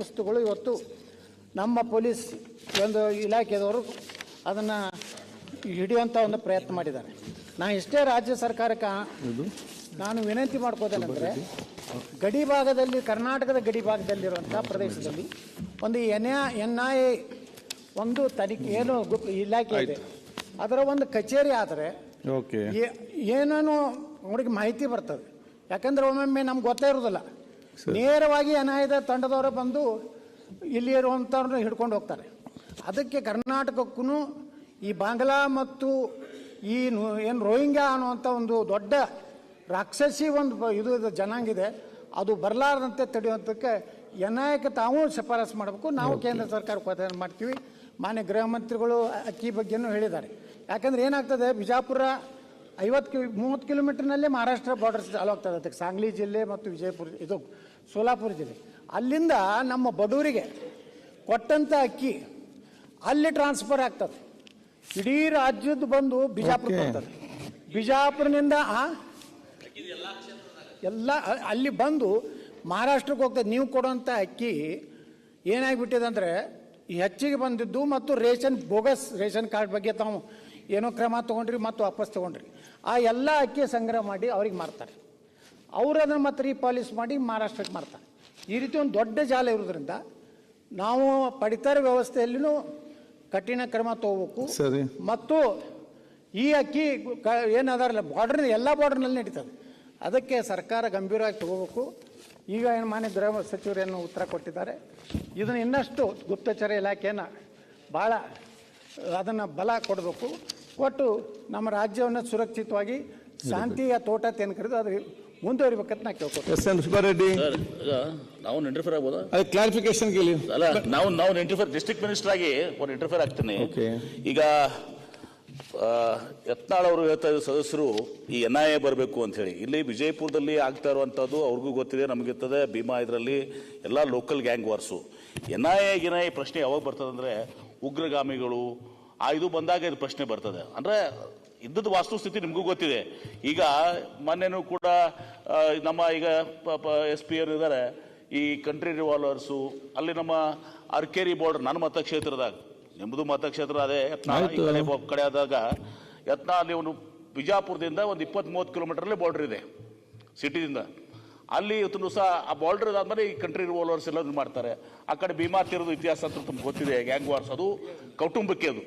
ವಸ್ತುಗಳು ಇವತ್ತು ನಮ್ಮ ಪೊಲೀಸ್ ಒಂದು ಇಲಾಖೆದವರು ಅದನ್ನು ಹಿಡಿಯುವಂಥ ಒಂದು ಪ್ರಯತ್ನ ಮಾಡಿದ್ದಾರೆ. ನಾನು ಇಷ್ಟೇ ರಾಜ್ಯ ಸರ್ಕಾರಕ್ಕೆ ನಾನು ವಿನಂತಿ ಮಾಡ್ಕೋದೇನೆಂದರೆ ಗಡಿ ಭಾಗದಲ್ಲಿ ಕರ್ನಾಟಕದ ಗಡಿ ಭಾಗದಲ್ಲಿರುವಂಥ ಪ್ರದೇಶದಲ್ಲಿ ಒಂದು ಎನ್ ಎನ್ ಐ ಒಂದು ತನಿಖೆ ಏನು ಗುಪ್ ಇಲಾಖೆ ಇದೆ. ಅದರ ಒಂದು ಕಚೇರಿ ಆದರೆ ಏನೇನೋ ಅವ್ರಿಗೆ ಮಾಹಿತಿ ಬರ್ತದೆ. ಯಾಕಂದ್ರೆ ಒಮ್ಮೊಮ್ಮೆ ನಮ್ಗೆ ಗೊತ್ತೇ ಇರೋದಿಲ್ಲ. ನೇರವಾಗಿ ಅನಾಯದ ತಂಡದವರು ಬಂದು ಇಲ್ಲಿ ಇರುವಂಥವ್ರನ್ನ ಹಿಡ್ಕೊಂಡು ಹೋಗ್ತಾರೆ. ಅದಕ್ಕೆ ಕರ್ನಾಟಕಕ್ಕೂ ಈ ಬಾಂಗ್ಲಾ ಮತ್ತು ಈ ಏನು ರೋಹಿಂಗ್ಯಾ ಅನ್ನುವಂಥ ಒಂದು ದೊಡ್ಡ ರಾಕ್ಷಸಿ ಒಂದು ಇದು ಜನಾಂಗಿದೆ ಅದು ಬರಲಾರದಂತೆ ತಡೆಯುವಂಥಕ್ಕೆ ಎನ್ ಐಕ್ಕೆ ತಾವು ಶಿಫಾರಸು ಮಾಡಬೇಕು. ನಾವು ಕೇಂದ್ರ ಸರ್ಕಾರಕ್ಕೆ ಒತ್ತಾಯ ಮಾಡ್ತೀವಿ. ಮಾನ್ಯ ಗೃಹ ಮಂತ್ರಿಗಳು ಅಕ್ಕಿ ಬಗ್ಗೆನೂ ಹೇಳಿದ್ದಾರೆ. ಯಾಕಂದ್ರೆ ಏನಾಗ್ತದೆ ಬಿಜಾಪುರ ಐವತ್ತು ಕಿ ಮೂವತ್ತು ಕಿಲೋಮೀಟರ್ನಲ್ಲೇ ಮಹಾರಾಷ್ಟ್ರ ಬಾರ್ಡರ್ ಚಾಲು ಆಗ್ತದೆ ಅದಕ್ಕೆ ಸಾಂಗ್ಲಿ ಜಿಲ್ಲೆ ಮತ್ತು ವಿಜಯಪುರ ಇದು ಸೋಲಾಪುರ ಜಿಲ್ಲೆ. ಅಲ್ಲಿಂದ ನಮ್ಮ ಬಡವರಿಗೆ ಕೊಟ್ಟಂಥ ಅಕ್ಕಿ ಅಲ್ಲಿ ಟ್ರಾನ್ಸ್ಫರ್ ಆಗ್ತದೆ. ಇಡೀ ರಾಜ್ಯದ ಬಂದು ಬಿಜಾಪುರ. ಬರ್ತದೆ. ಬಿಜಾಪುರನಿಂದ ಆ? ಎಲ್ಲ ಅಲ್ಲಿ ಬಂದು ಮಹಾರಾಷ್ಟ್ರಕ್ಕೆ ಹೋಗ್ತದೆ. ನೀವು ಕೊಡುವಂಥ ಅಕ್ಕಿ ಏನಾಗಿಬಿಟ್ಟಿದೆ ಅಂದರೆ ಹೆಚ್ಚಿಗೆ ಬಂದಿದ್ದು ಮತ್ತು ರೇಷನ್ ಬೋಗಸ್ ರೇಷನ್ ಕಾರ್ಡ್ ಬಗ್ಗೆ ತಾವು ಏನೋ ಕ್ರಮ ತೊಗೊಂಡ್ರಿ ಮತ್ತು ವಾಪಸ್ ತೊಗೊಂಡ್ರಿ. ಆ ಎಲ್ಲ ಅಕ್ಕಿ ಸಂಗ್ರಹ ಮಾಡಿ ಅವ್ರಿಗೆ ಮಾರ್ತಾರೆ. ಅವರು ಅದನ್ನು ಮತ್ತೆ ರೀಪಾಲಿಸ್ ಮಾಡಿ ಮಹಾರಾಷ್ಟ್ರಕ್ಕೆ ಮಾರ್ತಾರೆ. ಈ ರೀತಿ ಒಂದು ದೊಡ್ಡ ಜಾಲ ಇರೋದ್ರಿಂದ ನಾವು ಪಡಿತರ ವ್ಯವಸ್ಥೆಯಲ್ಲೂ ಕಠಿಣ ಕ್ರಮ ತಗೋಬೇಕು. ಸರಿ. ಮತ್ತು ಈ ಅಕ್ಕಿ ಕ ಏನದಾರಲ್ಲ ಬಾರ್ಡರ್ ಎಲ್ಲ ಬಾರ್ಡರ್ನಲ್ಲಿ ನಡೀತದೆ. ಅದಕ್ಕೆ ಸರ್ಕಾರ ಗಂಭೀರವಾಗಿ ತಗೋಬೇಕು. ಈಗ ಏನು ಮಾನ್ಯ ಗೃಹ ಸಚಿವರೇನು ಉತ್ತರ ಕೊಟ್ಟಿದ್ದಾರೆ. ಇದನ್ನು ಇನ್ನಷ್ಟು ಗುಪ್ತಚರ ಇಲಾಖೆಯನ್ನು ಭಾಳ ಅದನ್ನು ಬಲ ಕೊಡಬೇಕು. ಕೊಟ್ಟು ನಮ್ಮ ರಾಜ್ಯವನ್ನು ಸುರಕ್ಷಿತವಾಗಿ ಶಾಂತಿಯ ತೋಟ ತೆನ್ಕರಿದು ಅದು ಮುಂದುವರಿಬೇಕಂತ ನಾ ಕೇಳ್ಕೊತೀನಿ ಎಸ್ ಎನ್ ಸುಬ್ಬಾರೆಡ್ಡಿ. ನಾವು ಇಂಟರ್ಫೇರ್ ಆಗ್ಬೋದಾ? ಅದು ಕ್ಲಾರಿಫಿಕೇಶನ್ ಕೇಳಿ. ಅಲ್ಲ ನಾವು ನಾವು ಇಂಟರ್ಫೇರ್ ಡಿಸ್ಟ್ರಿಕ್ಟ್ ಮಿನಿಸ್ಟರ್ ಆಗಿ ಒಂದು ಇಂಟರ್ಫೇರ್ ಆಗ್ತೀನಿ. ಈಗ ಯತ್ನಾಳ್ ಅವರು ಹೇಳ್ತಾ ಇದ್ದ ಸದಸ್ಯರು ಈ ಎನ್ ಐ ಎ ಬರಬೇಕು ಅಂತ ಹೇಳಿ. ಇಲ್ಲಿ ವಿಜಯಪುರದಲ್ಲಿ ಆಗ್ತಾ ಇರುವಂಥದ್ದು ಅವ್ರಿಗೂ ಗೊತ್ತಿದೆ ನಮಗಿರ್ತದೆ ಭೀಮಾ ಇದರಲ್ಲಿ ಎಲ್ಲ local gang wars N I A ಗಿನ ಈ ಪ್ರಶ್ನೆ ಯಾವಾಗ ಬರ್ತದೆ ಅಂದರೆ ಉಗ್ರಗಾಮಿಗಳು ಆ ಇದು ಬಂದಾಗ ಇದು ಪ್ರಶ್ನೆ ಬರ್ತದೆ. ಅಂದ್ರೆ ಇದ್ದದ್ದು ವಾಸ್ತುಸ್ಥಿತಿ ನಿಮಗೂ ಗೊತ್ತಿದೆ. ಈಗ ಮೊನ್ನೆನೂ ಕೂಡ ನಮ್ಮ ಈಗ ಎಸ್ ಪಿ ಇದ್ದಾರೆ. ಈ ಕಂಟ್ರಿ ರಿವಾಲ್ವರ್ಸು ಅಲ್ಲಿ ನಮ್ಮ ಅರ್ಕೇರಿ ಬಾರ್ಡರ್ ನನ್ನ ಮತಕ್ಷೇತ್ರದಾಗ ನಿಮ್ಮದು ಮತಕ್ಷೇತ್ರ ಅದೇ ಯತ್ನ ಕಡೆ ಆದಾಗ ಯತ್ನ ಅಲ್ಲಿ ಒಂದು ಬಿಜಾಪುರದಿಂದ ಒಂದು ಇಪ್ಪತ್ತ್ ಮೂವತ್ತು ಕಿಲೋಮೀಟ್ರಲ್ಲಿ ಬಾರ್ಡರ್ ಇದೆ ಸಿಟಿದಿಂದ. ಅಲ್ಲಿ ಇವತ್ತು ಸಹ ಆ ಬಾರ್ಡರ್ ಆದ್ಮೇಲೆ ಈ ಕಂಟ್ರಿ ರಿವಾಲ್ವರ್ಸ್ ಎಲ್ಲ ಮಾಡ್ತಾರೆ. ಆ ಕಡೆ ಭೀಮಾ ತೀರದ ಇತಿಹಾಸ ಅಂತ ತುಂಬ ಗೊತ್ತಿದೆ ಗ್ಯಾಂಗ್ ವಾರ್ಸ್ ಅದು ಕೌಟುಂಬಕ್ಕೆ ಅದು.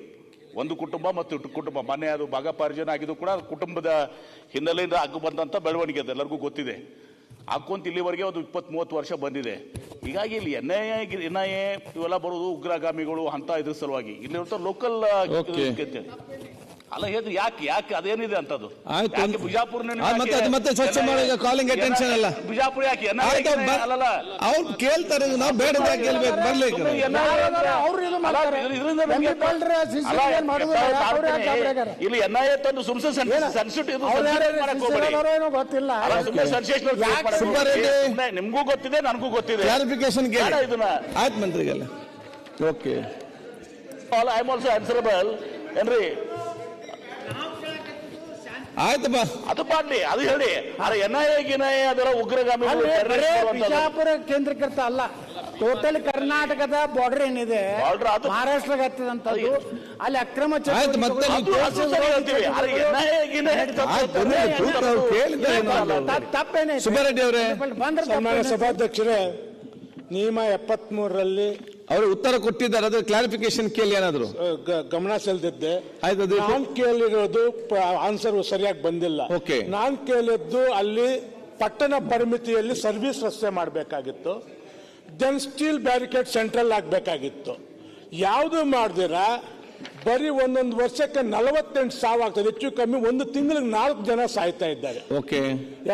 ಒಂದು ಕುಟುಂಬ ಮತ್ತು ಕುಟುಂಬ. ಮನೆ ಅದು ಭಾಗಪಾರ್ಜನ ಆಗಿದ್ದು ಕೂಡ ಕುಟುಂಬದ ಹಿನ್ನೆಲೆಯಿಂದ ಆಗಿ ಬಂದಂಥ ಬೆಳವಣಿಗೆ ಅದು ಎಲ್ಲರಿಗೂ ಗೊತ್ತಿದೆ. ಹಾಕೊಂತ ಇಲ್ಲಿವರೆಗೆ ಒಂದು ಇಪ್ಪತ್ತು ಮೂವತ್ತು ವರ್ಷ ಬಂದಿದೆ. ಹೀಗಾಗಿ ಇಲ್ಲಿ N I N I A ಇವೆಲ್ಲ ಬರೋದು ಉಗ್ರಗಾಮಿಗಳು ಅಂತ ಇದ್ರ ಸಲುವಾಗಿ. ಇಲ್ಲಿ ಲೋಕಲ್ Okay. ಅಲ್ಲ ಹೇಳಿದ್ರೆ ಯಾಕೆ ಯಾಕೆ ಅದೇನಿದೆ ಅಂತದ್ದು ಆಯ್ತು. ಬಿಜಾಪುರ ಬಿಜಾಪುರ್ನ ಮತ್ತೆ ಅದು ಮತ್ತೆ ಸ್ವಚ್ಛ ಮಾಡೋ ಕಾಲಿಂಗ್ ಅಟೆನ್ಷನ್ ಅಲ್ಲ. ಬಿಜಾಪುರ ಯಾಕೆ ಅಲ್ಲಲ್ಲ? ಅವ್ರು ಕೇಳ್ತಾರೆ ನಾವು ಬೇಡ ಕೇಳ್ಬೇಕು ಬರ್ಲಿಕ್ಕೆ? ಇಲ್ಲಿ ಎನ್ ಐ ಎ ತಂದು ಸುಮ್ಸೆ ಏನೋ ಗೊತ್ತಿಲ್ಲ. ನಿಮ್ಗೂ ಗೊತ್ತಿದೆ ನನಗೂ ಗೊತ್ತಿದೆ. ಕ್ಲಾರಿಫಿಕೇಶನ್ಗೆ ಬೇಡ ಇದನ್ನ. ಆಯ್ತು ಮಂತ್ರಿಗೆಲ್ಲ okay all I am also answerable ಏನ್ರಿ? ಆಯ್ತಪ್ಪ ಅದು ಮಾಡ್ಲಿ ಅದು ಹೇಳಿ. ಅರೆ ಎನ್ ಐ ಎ ಗಿನ್ ಅದರ ಉಗ್ರಗಾಮಿ ಬರೇ. ಬಿಜಾಪುರ ಕೇಂದ್ರೀಕೃತ ಅಲ್ಲ ಟೋಟಲ್ ಕರ್ನಾಟಕದ ಬಾರ್ಡರ್ ಏನಿದೆ ಮಹಾರಾಷ್ಟ್ರಕ್ಕೆ ಹತ್ತಿದಂತದ್ದು ಅಲ್ಲಿ ಅಕ್ರಮ ಆಯ್ತು, ಆಯ್ತು. ತಪ್ಪೇನೆ ಸುಬ್ಬಾರೆಡ್ಡಿ ಅವರೇ? ಸಭಾಧ್ಯಕ್ಷರೇ ನಿಯಮ ಎಪ್ಪತ್ಮೂರರಲ್ಲಿ ಅವರು ಉತ್ತರ ಕೊಟ್ಟಿದ್ದಾರೆ ಅದ್ರ ಕ್ಲಾರಿಫಿಕೇಶನ್ ಕೇಳಿ ಏನಾದ್ರು? ಗಮನ ಸೆಳೆದಿದ್ದೆ. ನಾನ್ ಕೇಳಿರೋದು ಆನ್ಸರ್ ಸರಿಯಾಗಿ ಬಂದಿಲ್ಲ. ಓಕೆ. ನಾನ್ ಕೇಳಿದ್ದು ಅಲ್ಲಿ ಪಟ್ಟಣ ಪರಿಮಿತಿಯಲ್ಲಿ ಸರ್ವಿಸ್ ರಸ್ತೆ ಮಾಡಬೇಕಾಗಿತ್ತು. ದೆನ್ ಸ್ಟೀಲ್ ಬ್ಯಾರಿಕೇಡ್ ಸೆಂಟ್ರಲ್ ಆಗಬೇಕಾಗಿತ್ತು. ಯಾವುದು ಮಾಡ್ದಿರಾ? ಬರೀ ಒಂದೊಂದು ವರ್ಷಕ್ಕೆ ನಲವತ್ತೆಂಟು ಸಾವು ಆಗ್ತದೆ. ಹೆಚ್ಚು ಕಮ್ಮಿ ಒಂದು ತಿಂಗಳಿಗೆ ನಾಲ್ಕು ಜನ ಸಾಯ್ತಾ ಇದ್ದಾರೆ. ಓಕೆ.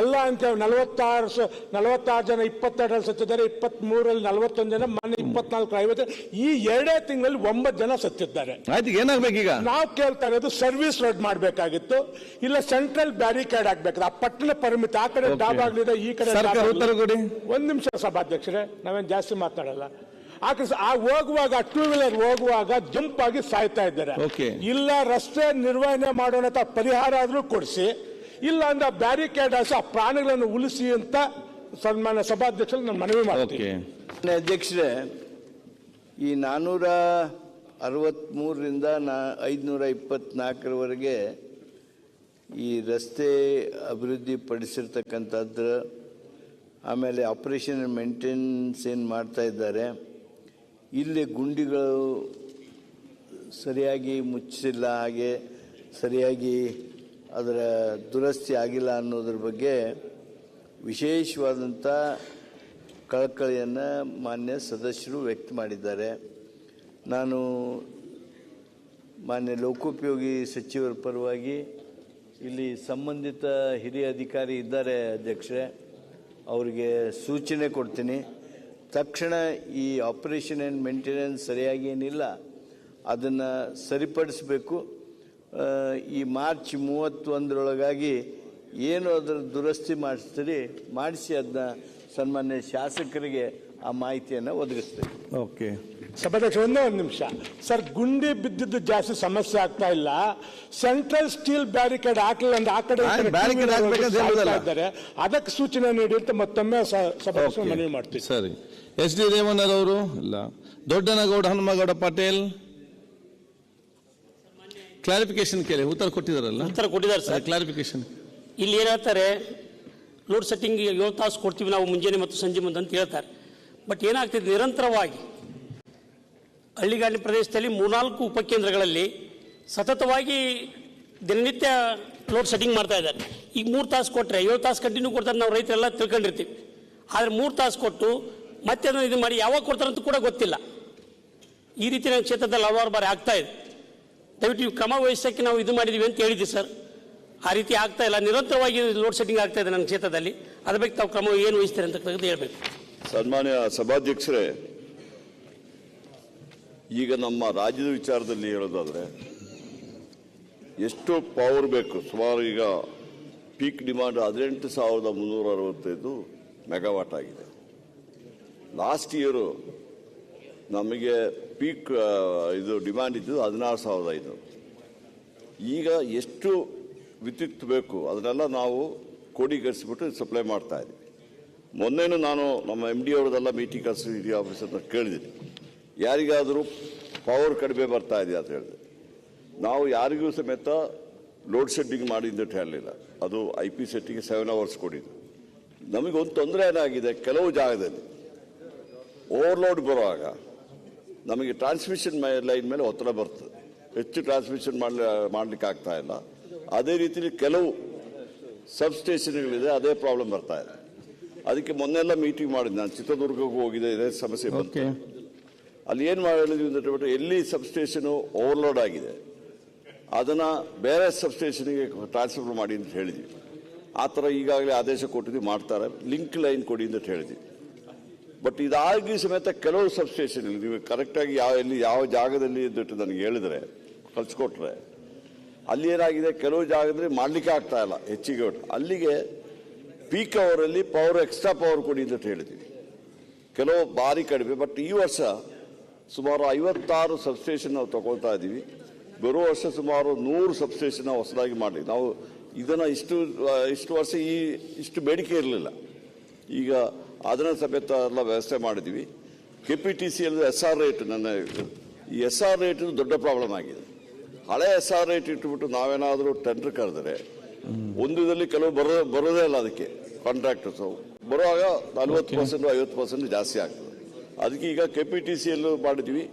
ಎಲ್ಲ ಅಂತ ನಲವತ್ತಾರು ನಲವತ್ತಾರು ಜನ ಇಪ್ಪತ್ತೆರಡರಲ್ಲಿ ಸತ್ತಿದ್ದಾರೆ ಇಪ್ಪತ್ಮೂರಲ್ಲಿ ನಲವತ್ತೊಂದು ಜನ ಮೊನ್ನೆ ಇಪ್ಪತ್ನಾಲ್ಕು ಐವತ್ತು ಈ ಎರಡೇ ತಿಂಗಳಲ್ಲಿ ಒಂಬತ್ತು ಜನ ಸತ್ತಿದ್ದಾರೆ. ಆಯ್ತು ಈಗ ನಾವು ಕೇಳ್ತಾ ಇರೋದು ಸರ್ವಿಸ್ ರೋಡ್ ಮಾಡಬೇಕಾಗಿತ್ತು ಇಲ್ಲ ಸೆಂಟ್ರಲ್ ಬ್ಯಾರಿಕೇಡ್ ಆಗ್ಬೇಕು ಆ ಪಟ್ಟಣ ಪರಿಮಿತಿ ಆ ಕಡೆ. ಡಾಬ್ ಆಗ್ಲಿದೆ ಈ ಕಡೆ ಸರ್ಕಾರ ಡಾಬ್ ಉತ್ತರ ಕೊಡಿ. ಒಂದ್ ನಿಮಿಷ ಸಭಾಧ್ಯಕ್ಷರೇ ನಾವೇನು ಜಾಸ್ತಿ ಮಾತಾಡಲ್ಲ. ಆ ಹೋಗುವಾಗ ಟೂ ವೀಲರ್ ಹೋಗುವಾಗ ಜಂಪ್ ಆಗಿ ಸಾಯ್ತಾ ಇದ್ದಾರೆ. ಇಲ್ಲ ರಸ್ತೆ ನಿರ್ವಹಣೆ ಮಾಡೋಣ ಪರಿಹಾರ ಆದ್ರೂ ಕೊಡಿಸಿ ಇಲ್ಲ ಅಂದ್ರೆ ಬ್ಯಾರಿಕೇಡ್ ಹಾಕಿ ಆ ಪ್ರಾಣಿಗಳನ್ನು ಉಳಿಸಿ ಅಂತ ಸನ್ಮಾನ್ಯ ಸಭಾಧ್ಯಕ್ಷರು ನಾನು ಮನವಿ ಮಾಡ್ತೀನಿ. ಓಕೆ ಅಧ್ಯಕ್ಷರೇ ಈ ನಾನ್ನೂರ ಅರವತ್ತ್ಮೂರರಿಂದ ನಾ ಐದುನೂರ ಇಪ್ಪತ್ತ್ನಾಲ್ಕರವರೆಗೆ ಈ ರಸ್ತೆ ಅಭಿವೃದ್ಧಿ ಪಡಿಸಿರ್ತಕ್ಕಂಥದ್ದು ಆಮೇಲೆ ಆಪರೇಷನ್ ಮೇಂಟೆನೆನ್ಸ್ ಏನು ಮಾಡ್ತಾ ಇದ್ದಾರೆ ಇಲ್ಲಿ ಗುಂಡಿಗಳು ಸರಿಯಾಗಿ ಮುಚ್ಚಿಲ್ಲ ಹಾಗೆ, ಸರಿಯಾಗಿ ಅದರ ದುರಸ್ತಿ ಆಗಿಲ್ಲ ಅನ್ನೋದ್ರ ಬಗ್ಗೆ ವಿಶೇಷವಾದಂಥ ಕಳಕಳಿಯನ್ನು ಮಾನ್ಯ ಸದಸ್ಯರು ವ್ಯಕ್ತ ಮಾಡಿದ್ದಾರೆ. ನಾನು ಮಾನ್ಯ ಲೋಕೋಪಯೋಗಿ ಸಚಿವರ ಪರವಾಗಿ ಇಲ್ಲಿ ಸಂಬಂಧಿತ ಹಿರಿಯ ಅಧಿಕಾರಿ ಇದ್ದಾರೆ ಅಧ್ಯಕ್ಷರೇ, ಅವರಿಗೆ ಸೂಚನೆ ಕೊಡ್ತೀನಿ. ತಕ್ಷಣ ಈ ಆಪರೇಷನ್ ಆ್ಯಂಡ್ ಮೇಂಟೆನೆನ್ಸ್ ಸರಿಯಾಗಿ ಏನಿಲ್ಲ, ಅದನ್ನು ಸರಿಪಡಿಸಬೇಕು. ಈ ಮಾರ್ಚ್ ಮೂವತ್ತೊಂದರೊಳಗಾಗಿ ಏನು ಅದರ ದುರಸ್ತಿ ಮಾಡಿಸ್ತೀರಿ, ಮಾಡಿಸಿ ಅದನ್ನ ಸನ್ಮಾನ್ಯ ಶಾಸಕರಿಗೆ ಆ ಮಾಹಿತಿಯನ್ನು ಒದಗಿಸ್ತೇವೆ. ಓಕೆ ಸಭಾಧ್ಯಕ್ಷ ಒಂದೇ ಒಂದು ನಿಮಿಷ. ಸರ್ ಗುಂಡಿ ಬಿದ್ದಿದ್ದು ಜಾಸ್ತಿ ಸಮಸ್ಯೆ ಆಗ್ತಾ ಇಲ್ಲ. ಸೆಂಟ್ರಲ್ ಸ್ಟೀಲ್ ಬ್ಯಾರಿಕೇಡ್ ಹಾಕಲಿಲ್ಲ ಅಂದ್ರೆ ಆ ಕಡೆ ಬ್ಯಾರಿಕೇಡ್ ಹಾಕ್ಬೇಕಂತ ಇದ್ದಾರೆ. ಅದಕ್ಕೆ ಸೂಚನೆ ನೀಡಿ ಅಂತ ಮತ್ತೊಮ್ಮೆ ಸ- ಸಭಾಧ್ಯಕ್ಷರು ಮನವಿ ಮಾಡ್ತೀವಿ. ಸರಿ. ಎಸ್ ಡಿ ರೇವಣ್ಣರವರು ಇಲ್ಲ. ದೊಡ್ಡನಗೌಡ ಹನುಮಗೌಡ ಪಟೇಲ್? ಕ್ಲಾರಿಫಿಕೇಶನ್ ಕೇಳಿ. ಉತ್ತರ ಕೊಟ್ಟಿದಾರಲ್ಲ? ಉತ್ತರ ಕೊಟ್ಟಿದ್ದಾರೆ ಸರ್. ಕ್ಲಾರಿಫಿಕೇಶನ್ ಇಲ್ಲಿ ಏನ್ ಹೇಳ್ತಾರೆ? ಲೋಡ್ ಸೆಟ್ಟಿಂಗ್ ಏಳು ತಾಸು ಕೊಡ್ತೀವಿ ನಾವು ಮುಂಜಾನೆ ಮತ್ತು ಸಂಜೆ ಮುಂದೆ ಅಂತ ಹೇಳ್ತಾರೆ. ಬಟ್ ಏನಾಗ್ತಿದೆ? ನಿರಂತರವಾಗಿ ಹಳ್ಳಿಗಾಡಿನ ಪ್ರದೇಶದಲ್ಲಿ ಮೂರ್ನಾಲ್ಕು ಉಪಕೇಂದ್ರಗಳಲ್ಲಿ ಸತತವಾಗಿ ದಿನನಿತ್ಯ ಲೋಡ್ ಸೆಟ್ಟಿಂಗ್ ಮಾಡ್ತಾ ಇದ್ದಾರೆ. ಈಗ ಮೂರು ತಾಸು ಕೊಟ್ಟರೆ ಏಳು ತಾಸು ಕಂಟಿನ್ಯೂ ಕೊಡ್ತಾರೆ ನಾವು ರೈತರೆಲ್ಲ ತಿಳ್ಕೊಂಡಿರ್ತೀವಿ. ಆದರೆ ಮೂರು ತಾಸು ಕೊಟ್ಟು ಮತ್ತೆ ಅದನ್ನು ಇದು ಮಾಡಿ ಯಾವಾಗ ಕೊಡ್ತಾರಂತ ಕೂಡ ಗೊತ್ತಿಲ್ಲ. ಈ ರೀತಿ ನನ್ನ ಕ್ಷೇತ್ರದಲ್ಲಿ ಹಲವಾರು ಬಾರಿ ಆಗ್ತಾ ಇದೆ. ದಯವಿಟ್ಟು ನೀವು ಕ್ರಮ ವಹಿಸೋಕ್ಕೆ ನಾವು ಇದು ಮಾಡಿದ್ದೀವಿ ಅಂತ ಹೇಳಿದ್ವಿ ಸರ್. ಆ ರೀತಿ ಆಗ್ತಾ ಇಲ್ಲ. ನಿರಂತರವಾಗಿ ಲೋಡ್ ಸೆಟ್ಟಿಂಗ್ ಆಗ್ತಾ ಇದೆ ನನ್ನ ಕ್ಷೇತ್ರದಲ್ಲಿ. ಅದ್ರ ಬಗ್ಗೆ ತಾವು ಕ್ರಮ ಏನು ವಹಿಸ್ತೀರಿ ಅಂತ ಹೇಳಬೇಕು ಹೇಳ್ಬೇಕು. ಸನ್ಮಾನ್ಯ ಸಭಾಧ್ಯಕ್ಷರೇ, ಈಗ ನಮ್ಮ ರಾಜ್ಯದ ವಿಚಾರದಲ್ಲಿ ಹೇಳೋದಾದರೆ, ಎಷ್ಟು ಪವರ್ ಬೇಕು. ಸುಮಾರು ಈಗ ಪೀಕ್ ಡಿಮಾಂಡ್ ಹದಿನೆಂಟು ಸಾವಿರದ ಮುನ್ನೂರ ಅರವತ್ತೈದು ಮೆಗಾವಾಟ್ ಆಗಿದೆ. ಲಾಸ್ಟ್ ಇಯರು ನಮಗೆ ಪೀಕ್ ಇದು ಡಿಮ್ಯಾಂಡ್ ಇದ್ದು ಹದಿನಾರು ಸಾವಿರದ ಐನೂರು. ಈಗ ಎಷ್ಟು ವಿದ್ಯುತ್ ಬೇಕು, ಅದನ್ನೆಲ್ಲ ನಾವು ಕ್ರೋಢೀಕರಿಸಿಬಿಟ್ಟು ಸಪ್ಲೈ ಮಾಡ್ತಾ ಇದ್ದೀವಿ. ಮೊನ್ನೆನೂ ನಾನು ನಮ್ಮ ಎಂ ಡಿ ಅವ್ರದ್ದೆಲ್ಲ ಮೀಟಿಂಗ್ ಇಡಿ ಆಫೀಸರ್ನ ಕೇಳಿದ್ದೀನಿ. ಯಾರಿಗಾದರೂ ಪವರ್ ಕಡಿಮೆ ಬರ್ತಾ ಇದೆಯಾ ಅಂತ ಹೇಳಿದೆ. ನಾವು ಯಾರಿಗೂ ಸಮೇತ ಲೋಡ್ ಶೆಡ್ಡಿಂಗ್ ಮಾಡಿ ಅಂತ ಹೇಳಲಿಲ್ಲ. ಅದು ಐ ಪಿ ಸೆಟ್ಟಿಗೆ ಸೆವೆನ್ ಅವರ್ಸ್ ಕೊಟ್ಟಿದ್ದು. ನಮಗೊಂದು ತೊಂದರೆ ಏನಾಗಿದೆ ಕೆಲವು ಜಾಗದಲ್ಲಿ. ಓವರ್ಲೋಡ್ ಬರುವಾಗ ನಮಗೆ ಟ್ರಾನ್ಸ್ಮಿಷನ್ ಲೈನ್ ಮೇಲೆ ಒತ್ತಡ ಬರ್ತದೆ. ಹೆಚ್ಚು ಟ್ರಾನ್ಸ್ಮಿಷನ್ ಮಾಡಲಿ, ಮಾಡ್ಲಿಕ್ಕೆ ಆಗ್ತಾ ಇಲ್ಲ. ಅದೇ ರೀತಿಯಲ್ಲಿ ಕೆಲವು ಸಬ್ಸ್ಟೇಷನ್ಗಳಿದೆ ಅದೇ ಪ್ರಾಬ್ಲಮ್ ಬರ್ತಾ ಇದೆ. ಅದಕ್ಕೆ ಮೊನ್ನೆ ಎಲ್ಲ ಮೀಟಿಂಗ್ ಮಾಡಿದ್ದೆ. ನಾನು ಚಿತ್ರದುರ್ಗಕ್ಕೂ ಹೋಗಿದೆ ಇದೇ ಸಮಸ್ಯೆ ಬಂತು. ಅಲ್ಲಿ ಏನು ಮಾಡಿದ್ವಿ ಅಂತ ಹೇಳ್ಬಿಟ್ಟು ಎಲ್ಲಿ ಸಬ್ಸ್ಟೇಷನು ಓವರ್ಲೋಡ್ ಆಗಿದೆ ಅದನ್ನು ಬೇರೆ ಸಬ್ಸ್ಟೇಷನಿಗೆ ಟ್ರಾನ್ಸ್ಫರ್ ಮಾಡಿ ಅಂತ ಹೇಳಿದ್ವಿ. ಆ ಥರ ಈಗಾಗಲೇ ಆದೇಶ ಕೊಟ್ಟಿದ್ವಿ ಮಾಡ್ತಾರೆ. ಲಿಂಕ್ ಲೈನ್ ಕೊಡಿ ಅಂತ ಹೇಳಿದ್ವಿ. ಬಟ್ ಇದಾಗಿ ಸಮೇತ ಕೆಲವು ಸಬ್ಸ್ಟೇಷನ್ ನೀವು ಕರೆಕ್ಟಾಗಿ ಯಾವ ಎಲ್ಲಿ ಯಾವ ಜಾಗದಲ್ಲಿ ಇದ್ದಿಟ್ಟು ನನಗೆ ಹೇಳಿದ್ರೆ ಕಳ್ಸಿಕೊಟ್ರೆ ಅಲ್ಲಿ ಏನಾಗಿದೆ? ಕೆಲವು ಜಾಗದಲ್ಲಿ ಮಾಡಲಿಕ್ಕೆ ಆಗ್ತಾ ಇಲ್ಲ ಹೆಚ್ಚಿಗೆ. ಅಲ್ಲಿಗೆ ಪೀಕ್ ಅವರಲ್ಲಿ ಪವರ್ ಎಕ್ಸ್ಟ್ರಾ ಪವರ್ ಕೊಡಿ ಅಂತ ಹೇಳಿದ್ದೀವಿ ಕೆಲವು ಭಾರಿ ಕಡಿಮೆ ಬಟ್ ಈ ವರ್ಷ ಸುಮಾರು ಐವತ್ತಾರು ಸಬ್ಸ್ಟೇಷನ್ ನಾವು ತಗೊಳ್ತಾ ಇದ್ದೀವಿ ಬರುವ ವರ್ಷ ಸುಮಾರು ನೂರು ಸಬ್ಸ್ಟೇಷನ್ ಹೊಸದಾಗಿ ಮಾಡಲಿ. ನಾವು ಇದನ್ನು ಇಷ್ಟು ಇಷ್ಟು ವರ್ಷ ಈ, ಇಷ್ಟು ಬೇಡಿಕೆ ಇರಲಿಲ್ಲ. ಈಗ ಅದನ್ನ ಸಮೇತ ಎಲ್ಲ ವ್ಯವಸ್ಥೆ ಮಾಡಿದ್ವಿ. K P T C S R rate ನನ್ನ, ಈ ಎಸ್ ಆರ್ ರೇಟ್ ದೊಡ್ಡ ಪ್ರಾಬ್ಲಮ್ ಆಗಿದೆ. ಹಳೆ ಎಸ್ ಆರ್ ರೇಟ್ ಇಟ್ಬಿಟ್ಟು ನಾವೇನಾದರೂ ಟೆಂಡರ್ ಕರೆದ್ರೆ ಒಂದು ಇದರಲ್ಲಿ ಕೆಲವು ಬರೋ ಬರೋದೇ ಇಲ್ಲ ಅದಕ್ಕೆ ಕಾಂಟ್ರಾಕ್ಟರ್ಸ್ ಬರುವಾಗ ನಲ್ವತ್ತು ಪರ್ಸೆಂಟ್ ಐವತ್ತು ಪರ್ಸೆಂಟ್ ಜಾಸ್ತಿ ಆಗ್ತದೆ. ಅದಕ್ಕೆ ಈಗ ಕೆ ಪಿ ಟಿ ಸಿಯಲ್ಲೂ ಮಾಡಿದ್ವಿ